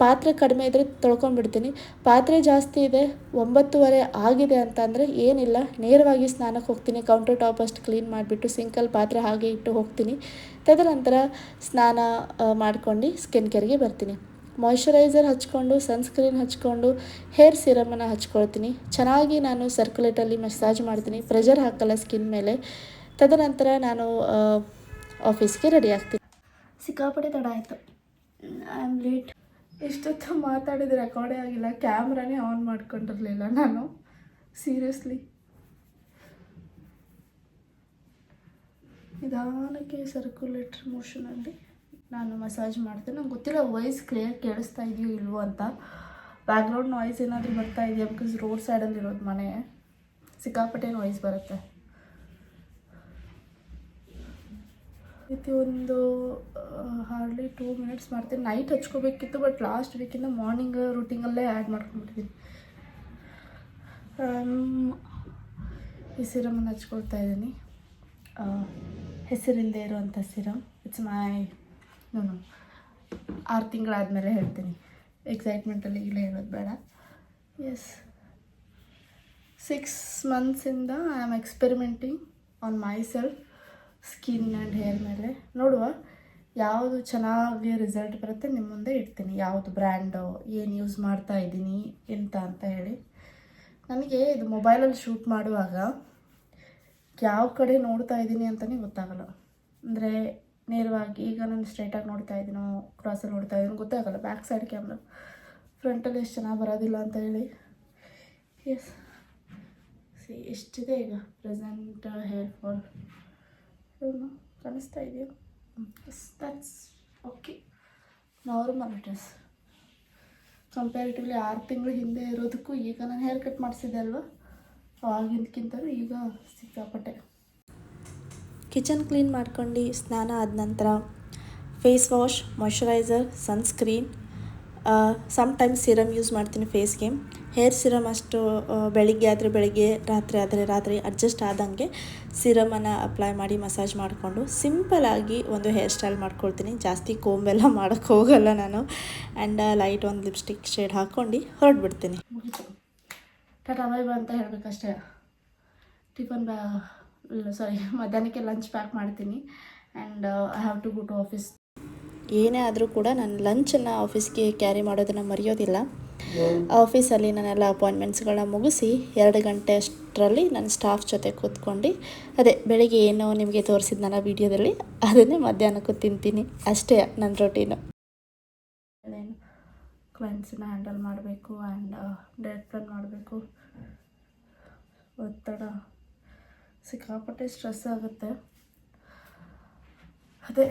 [SPEAKER 1] ಪಾತ್ರೆ ಕಡಿಮೆ ಇದ್ದರೆ ತೊಳ್ಕೊಂಡ್ಬಿಡ್ತೀನಿ. ಪಾತ್ರೆ ಜಾಸ್ತಿ ಇದೆ, ಒಂಬತ್ತುವರೆ ಆಗಿದೆ ಅಂತ ಅಂದರೆ ಏನಿಲ್ಲ. ನೇರವಾಗಿ ಸ್ನಾನಕ್ಕೆ ಹೋಗ್ತೀನಿ ಕೌಂಟರ್ ಟಾಪ್ ಅಷ್ಟು ಕ್ಲೀನ್ ಮಾಡಿಬಿಟ್ಟು ಸಿಂಕಲ್ಲಿ ಪಾತ್ರೆ ಹಾಗೆ ಇಟ್ಟು ಹೋಗ್ತೀನಿ. ತದನಂತರ ಸ್ನಾನ ಮಾಡ್ಕೊಂಡು ಸ್ಕಿನ್ ಕೇರ್ಗೆ ಬರ್ತೀನಿ. ಮಾಯ್ಶ್ಚರೈಸರ್ ಹಚ್ಕೊಂಡು ಸನ್ಸ್ಕ್ರೀನ್ ಹಚ್ಕೊಂಡು ಹೇರ್ ಸಿರಮನ್ನು ಹಚ್ಕೊಳ್ತೀನಿ. ಚೆನ್ನಾಗಿ ನಾನು ಸರ್ಕ್ಯುಲೇಟಲ್ಲಿ ಮಸಾಜ್ ಮಾಡ್ತೀನಿ. ಪ್ರೆಷರ್ ಹಾಕಲ್ಲ ಸ್ಕಿನ್ ಮೇಲೆ. ತದನಂತರ ನಾನು ಆಫೀಸ್ಗೆ ರೆಡಿ ಆಗ್ತೀನಿ. ಸಿಕ್ಕಾಪಟ್ಟೆ ತಡ ಆಯಿತು. ಐ ಆಮ್ ಲೇಟ್ ಎಷ್ಟೊತ್ತು ಮಾತಾಡಿದ ರೆಕಾರ್ಡೇ ಆಗಿಲ್ಲ. ಕ್ಯಾಮ್ರಾನೇ ಆನ್ ಮಾಡ್ಕೊಂಡಿರಲಿಲ್ಲ ನಾನು. ಸೀರಿಯಸ್ಲಿ ನಿಧಾನಕ್ಕೆ ಸರ್ಕ್ಯುಲೇಟ್ರ್ ಮೋಷನಲ್ಲಿ ನಾನು ಮಸಾಜ್ ಮಾಡ್ತೀನಿ. ನಂಗೆ ಗೊತ್ತಿಲ್ಲ ವಾಯ್ಸ್ ಕ್ಲಿಯರ್ ಕೇಳಿಸ್ತಾ ಇದೆಯೋ ಇಲ್ವೋ ಅಂತ. ಬ್ಯಾಕ್ಗ್ರೌಂಡ್ ನಾಯ್ಸ್ ಏನಾದರೂ ಬರ್ತಾ ಇದೆಯಾ? ಬಿಕಾಸ್ ರೋಡ್ ಸೈಡಲ್ಲಿ ಇರೋದು ಮನೆ. ಸಿಕ್ಕಾಪಟ್ಟೆ ನಾಯ್ಸ್ ಬರುತ್ತೆ. ರೀತಿ ಒಂದು ಹಾರ್ಡ್ಲಿ ಟೂ ಮಿನಿಟ್ಸ್ ಮಾಡ್ತೀನಿ. ನೈಟ್ ಹಚ್ಕೋಬೇಕಿತ್ತು ಬಟ್ ಲಾಸ್ಟ್ ವೀಕಿಂದ ಮಾರ್ನಿಂಗ್ ರೂಟಿಂಗಲ್ಲೇ ಆ್ಯಡ್ ಮಾಡ್ಕೊಂಡ್ಬಿಟ್ಟಿದ್ದೀನಿ ಈ ಸಿರಮನ್ನು ಹಚ್ಕೊಳ್ತಾ ಇದ್ದೀನಿ. ಹೆಸರಿಲ್ಲದೆ ಇರುವಂಥ ಸಿರಮ್ ಇಟ್ಸ್ ಮೈ ನಾನು ಆರು ತಿಂಗಳಾದಮೇಲೆ ಹೇಳ್ತೀನಿ. ಎಕ್ಸೈಟ್ಮೆಂಟಲ್ಲಿ ಈಗಲೇ ಹೇಳೋದು ಬೇಡ. Yes six ಮಂತ್ಸಿಂದ I am experimenting on myself skin and hair ಮೇಲೆ. ನೋಡುವ. ಯಾವುದು ಚೆನ್ನಾಗಿ ರಿಸಲ್ಟ್ ಬರುತ್ತೆ ನಿಮ್ಮ ಮುಂದೆ ಇಡ್ತೀನಿ. ಯಾವುದು ಬ್ರ್ಯಾಂಡು, ಏನು ಯೂಸ್ ಮಾಡ್ತಾ ಇದ್ದೀನಿ, ಎಂತ ಅಂತ ಹೇಳಿ. ನನಗೆ ಇದು ಮೊಬೈಲಲ್ಲಿ ಶೂಟ್ ಮಾಡುವಾಗ ಯಾವ ಕಡೆ ನೋಡ್ತಾ ಇದ್ದೀನಿ ಅಂತಲೇ ಗೊತ್ತಾಗಲ್ಲ. ಅಂದರೆ ನೇರವಾಗಿ ಈಗ ನಾನು ಸ್ಟ್ರೈಟಾಗಿ ನೋಡ್ತಾ ಇದ್ದೀನೋ, ಕ್ರಾಸಲ್ಲಿ ನೋಡ್ತಾ ಇದ್ದೀನೋ ಗೊತ್ತಾಗಲ್ಲ. Back side camera. ಫ್ರಂಟಲ್ಲಿ ಎಷ್ಟು ಚೆನ್ನಾಗಿ ಬರೋದಿಲ್ಲ ಅಂತ ಹೇಳಿ. ಎಸ್ ಸಿ ಎಷ್ಟಿದೆ ಈಗ ಪ್ರೆಸೆಂಟ್ ಹೇರ್ ಫಾಲ್? ಏನು ಕಾಣಿಸ್ತಾ ಇದೆಯಾ? Yes that's okay normal dress comparatively ಆರು ತಿಂಗಳು ಹಿಂದೆ ಇರೋದಕ್ಕೂ ಈಗ ನಾನು ಹೇರ್ ಕಟ್ ಮಾಡಿಸಿದೆ ಅಲ್ವಾ? ಆಗಿಂದಕ್ಕಿಂತಲೂ ಈಗ ಸಿಕ್ಕಾಪಟ್ಟೆ. ಕಿಚನ್ ಕ್ಲೀನ್ ಮಾಡ್ಕೊಂಡು ಸ್ನಾನ ಆದ ನಂತರ face wash moisturiser sunscreen sometimes serum use ಮಾಡ್ತೀನಿ ಫೇಸ್ಗೆ ಹೇರ್ ಸಿರಮ್ ಅಷ್ಟು ಬೆಳಿಗ್ಗೆ ಆದರೆ ಬೆಳಿಗ್ಗೆ, ರಾತ್ರಿ ಆದರೆ ರಾತ್ರಿ ಅಡ್ಜಸ್ಟ್ ಆದಂಗೆ ಸಿರಮನ್ನು ಅಪ್ಲೈ ಮಾಡಿ ಮಸಾಜ್ ಮಾಡಿಕೊಂಡು ಸಿಂಪಲಾಗಿ ಒಂದು ಹೇರ್ ಸ್ಟೈಲ್ ಮಾಡ್ಕೊಳ್ತೀನಿ. ಜಾಸ್ತಿ ಕೋಂಬೆಲ್ಲ ಮಾಡೋಕ್ಕೆ ಹೋಗಲ್ಲ ನಾನು. ಆ್ಯಂಡ್ ಲೈಟ್ ಒಂದು ಲಿಪ್ಸ್ಟಿಕ್ ಶೇಡ್ ಹಾಕ್ಕೊಂಡು ಹೊರಡ್ಬಿಡ್ತೀನಿ. ಮುಗೀತು. ಟಾಟಾ ಬೈ ಅಂತ ಹೇಳಬೇಕಷ್ಟೇ. ಟಿಫನ್ ಬ್ಯಾ ಸಾರಿ ಮಧ್ಯಾಹ್ನಕ್ಕೆ ಲಂಚ್ ಪ್ಯಾಕ್ ಮಾಡ್ತೀನಿ. And I have to go to office ಏನೇ ಆದರೂ ಕೂಡ ನಾನು ಲಂಚನ್ನು ಆಫೀಸ್ಗೆ ಕ್ಯಾರಿ ಮಾಡೋದನ್ನು ಮರೆಯೋದಿಲ್ಲ. ಆಫೀಸಲ್ಲಿ ನಾನೆಲ್ಲ ಅಪಾಯಿಂಟ್ಮೆಂಟ್ಸ್ಗಳನ್ನ ಮುಗಿಸಿ ಎರಡು ಗಂಟೆ ಅಷ್ಟರಲ್ಲಿ ನನ್ನ ಸ್ಟಾಫ್ ಜೊತೆ ಕೂತ್ಕೊಂಡು ಅದೇ ಬೆಳಿಗ್ಗೆ ಏನೋ ನಿಮಗೆ ತೋರಿಸಿದ್ನಲ್ಲ ವೀಡಿಯೋದಲ್ಲಿ ಅದನ್ನೇ ಮಧ್ಯಾಹ್ನಕ್ಕೂ ತಿಂತೀನಿ. ಅಷ್ಟೇ ನನ್ನ ರೊಟೀನು ಕ್ಲೈಂಟ್ಸನ್ನ ಹ್ಯಾಂಡಲ್ ಮಾಡಬೇಕು ಆ್ಯಂಡ್ ಡೇಟ್ ಪ್ಲಾನ್ ಮಾಡಬೇಕು. ಒತ್ತಡ ಸಿಕ್ಕಾಪಟ್ಟೆ ಸ್ಟ್ರೆಸ್ ಆಗುತ್ತೆ. ಅದೇ,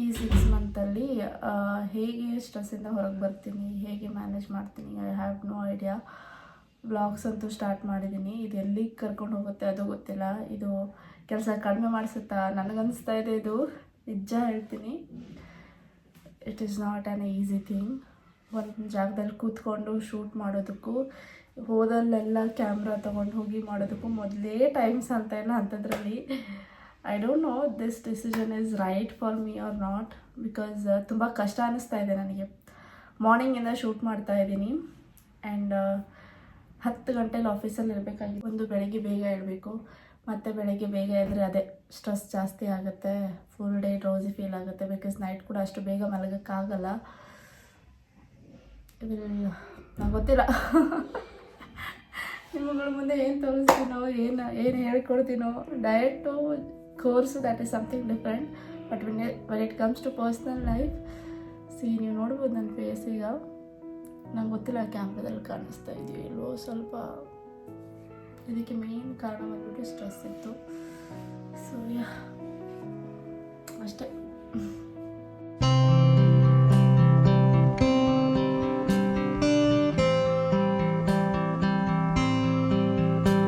[SPEAKER 1] ಈ ಸಿಕ್ಸ್ ಮಂತಲ್ಲಿ ಹೇಗೆ ಸ್ಟ್ರೆಸ್ಸಿಂದ ಹೊರಗೆ ಬರ್ತೀನಿ, ಹೇಗೆ ಮ್ಯಾನೇಜ್ ಮಾಡ್ತೀನಿ I have no idea blogs ಅಂತೂ ಸ್ಟಾರ್ಟ್ ಮಾಡಿದ್ದೀನಿ ಇದು ಎಲ್ಲಿಗೆ ಕರ್ಕೊಂಡು ಹೋಗುತ್ತೆ ಅದು ಗೊತ್ತಿಲ್ಲ. ಇದು ಕೆಲಸ ಕಡಿಮೆ ಮಾಡಿಸುತ್ತಾ? ನನಗನ್ನಿಸ್ತಾ ಇದೆ ಇದು. ನಿಜ ಹೇಳ್ತೀನಿ. It is not an easy thing ಒಂದು ಜಾಗದಲ್ಲಿ ಕೂತ್ಕೊಂಡು ಶೂಟ್ ಮಾಡೋದಕ್ಕೂ, ಹೋದಲ್ಲೆಲ್ಲ ಕ್ಯಾಮ್ರಾ ತೊಗೊಂಡು ಹೋಗಿ ಮಾಡೋದಕ್ಕೂ ಮೊದಲೇ ಟೈಮ್ಸ್ ಅಂತ ಇಲ್ಲ ಅಂಥದ್ರಲ್ಲಿ I don't know this decision is right for me or not because ತುಂಬ ಕಷ್ಟ ಅನ್ನಿಸ್ತಾ ಇದೆ ನನಗೆ. ಮಾರ್ನಿಂಗಿಂದ ಶೂಟ್ ಮಾಡ್ತಾ ಇದ್ದೀನಿ. ಆ್ಯಂಡ್ ಹತ್ತು ಗಂಟೆಲಿ ಆಫೀಸಲ್ಲಿ ಇರಬೇಕಾಗಿ ಒಂದು ಬೆಳಗ್ಗೆ ಬೇಗ ಇರಬೇಕು ಮತ್ತು ಬೆಳಗ್ಗೆ ಬೇಗ ಇದ್ದರೆ ಅದೇ ಸ್ಟ್ರೆಸ್ ಜಾಸ್ತಿ ಆಗುತ್ತೆ. ಫುಲ್ ಡೇ ರೋಸಿ ಫೀಲ್ ಆಗುತ್ತೆ. ಬಿಕಾಸ್ ನೈಟ್ ಕೂಡ ಅಷ್ಟು ಬೇಗ ಮಲಗೋಕ್ಕಾಗಲ್ಲ. ನಂಗೆ ಗೊತ್ತಿಲ್ಲ. ನಿಮ್ಮಗಳ ಮುಂದೆ ಏನು ತೋರಿಸ್ತೀನೋ, ಏನು ಏನು ಹೇಳ್ಕೊಡ್ತೀನೋ diet course that is something different but when when it comes to personal life see ನೀವು ನೋಡ್ಬೋದು ನನ್ನ ಫೇಸ್ ಈಗ. ನಂಗೆ ಗೊತ್ತಿಲ್ಲ ಕ್ಯಾಮ್ರಾದಲ್ಲಿ ಕಾಣಿಸ್ತಾ ಇದೆಯೋ ಇಲ್ವೋ, ಸ್ವಲ್ಪ ಇದಕ್ಕೆ ಮೇನ್ ಕಾರಣ ಬಂದ್ಬಿಟ್ಟು ಸ್ಟ್ರೆಸ್ ಇತ್ತು. ಸೊ ಅಷ್ಟೇ.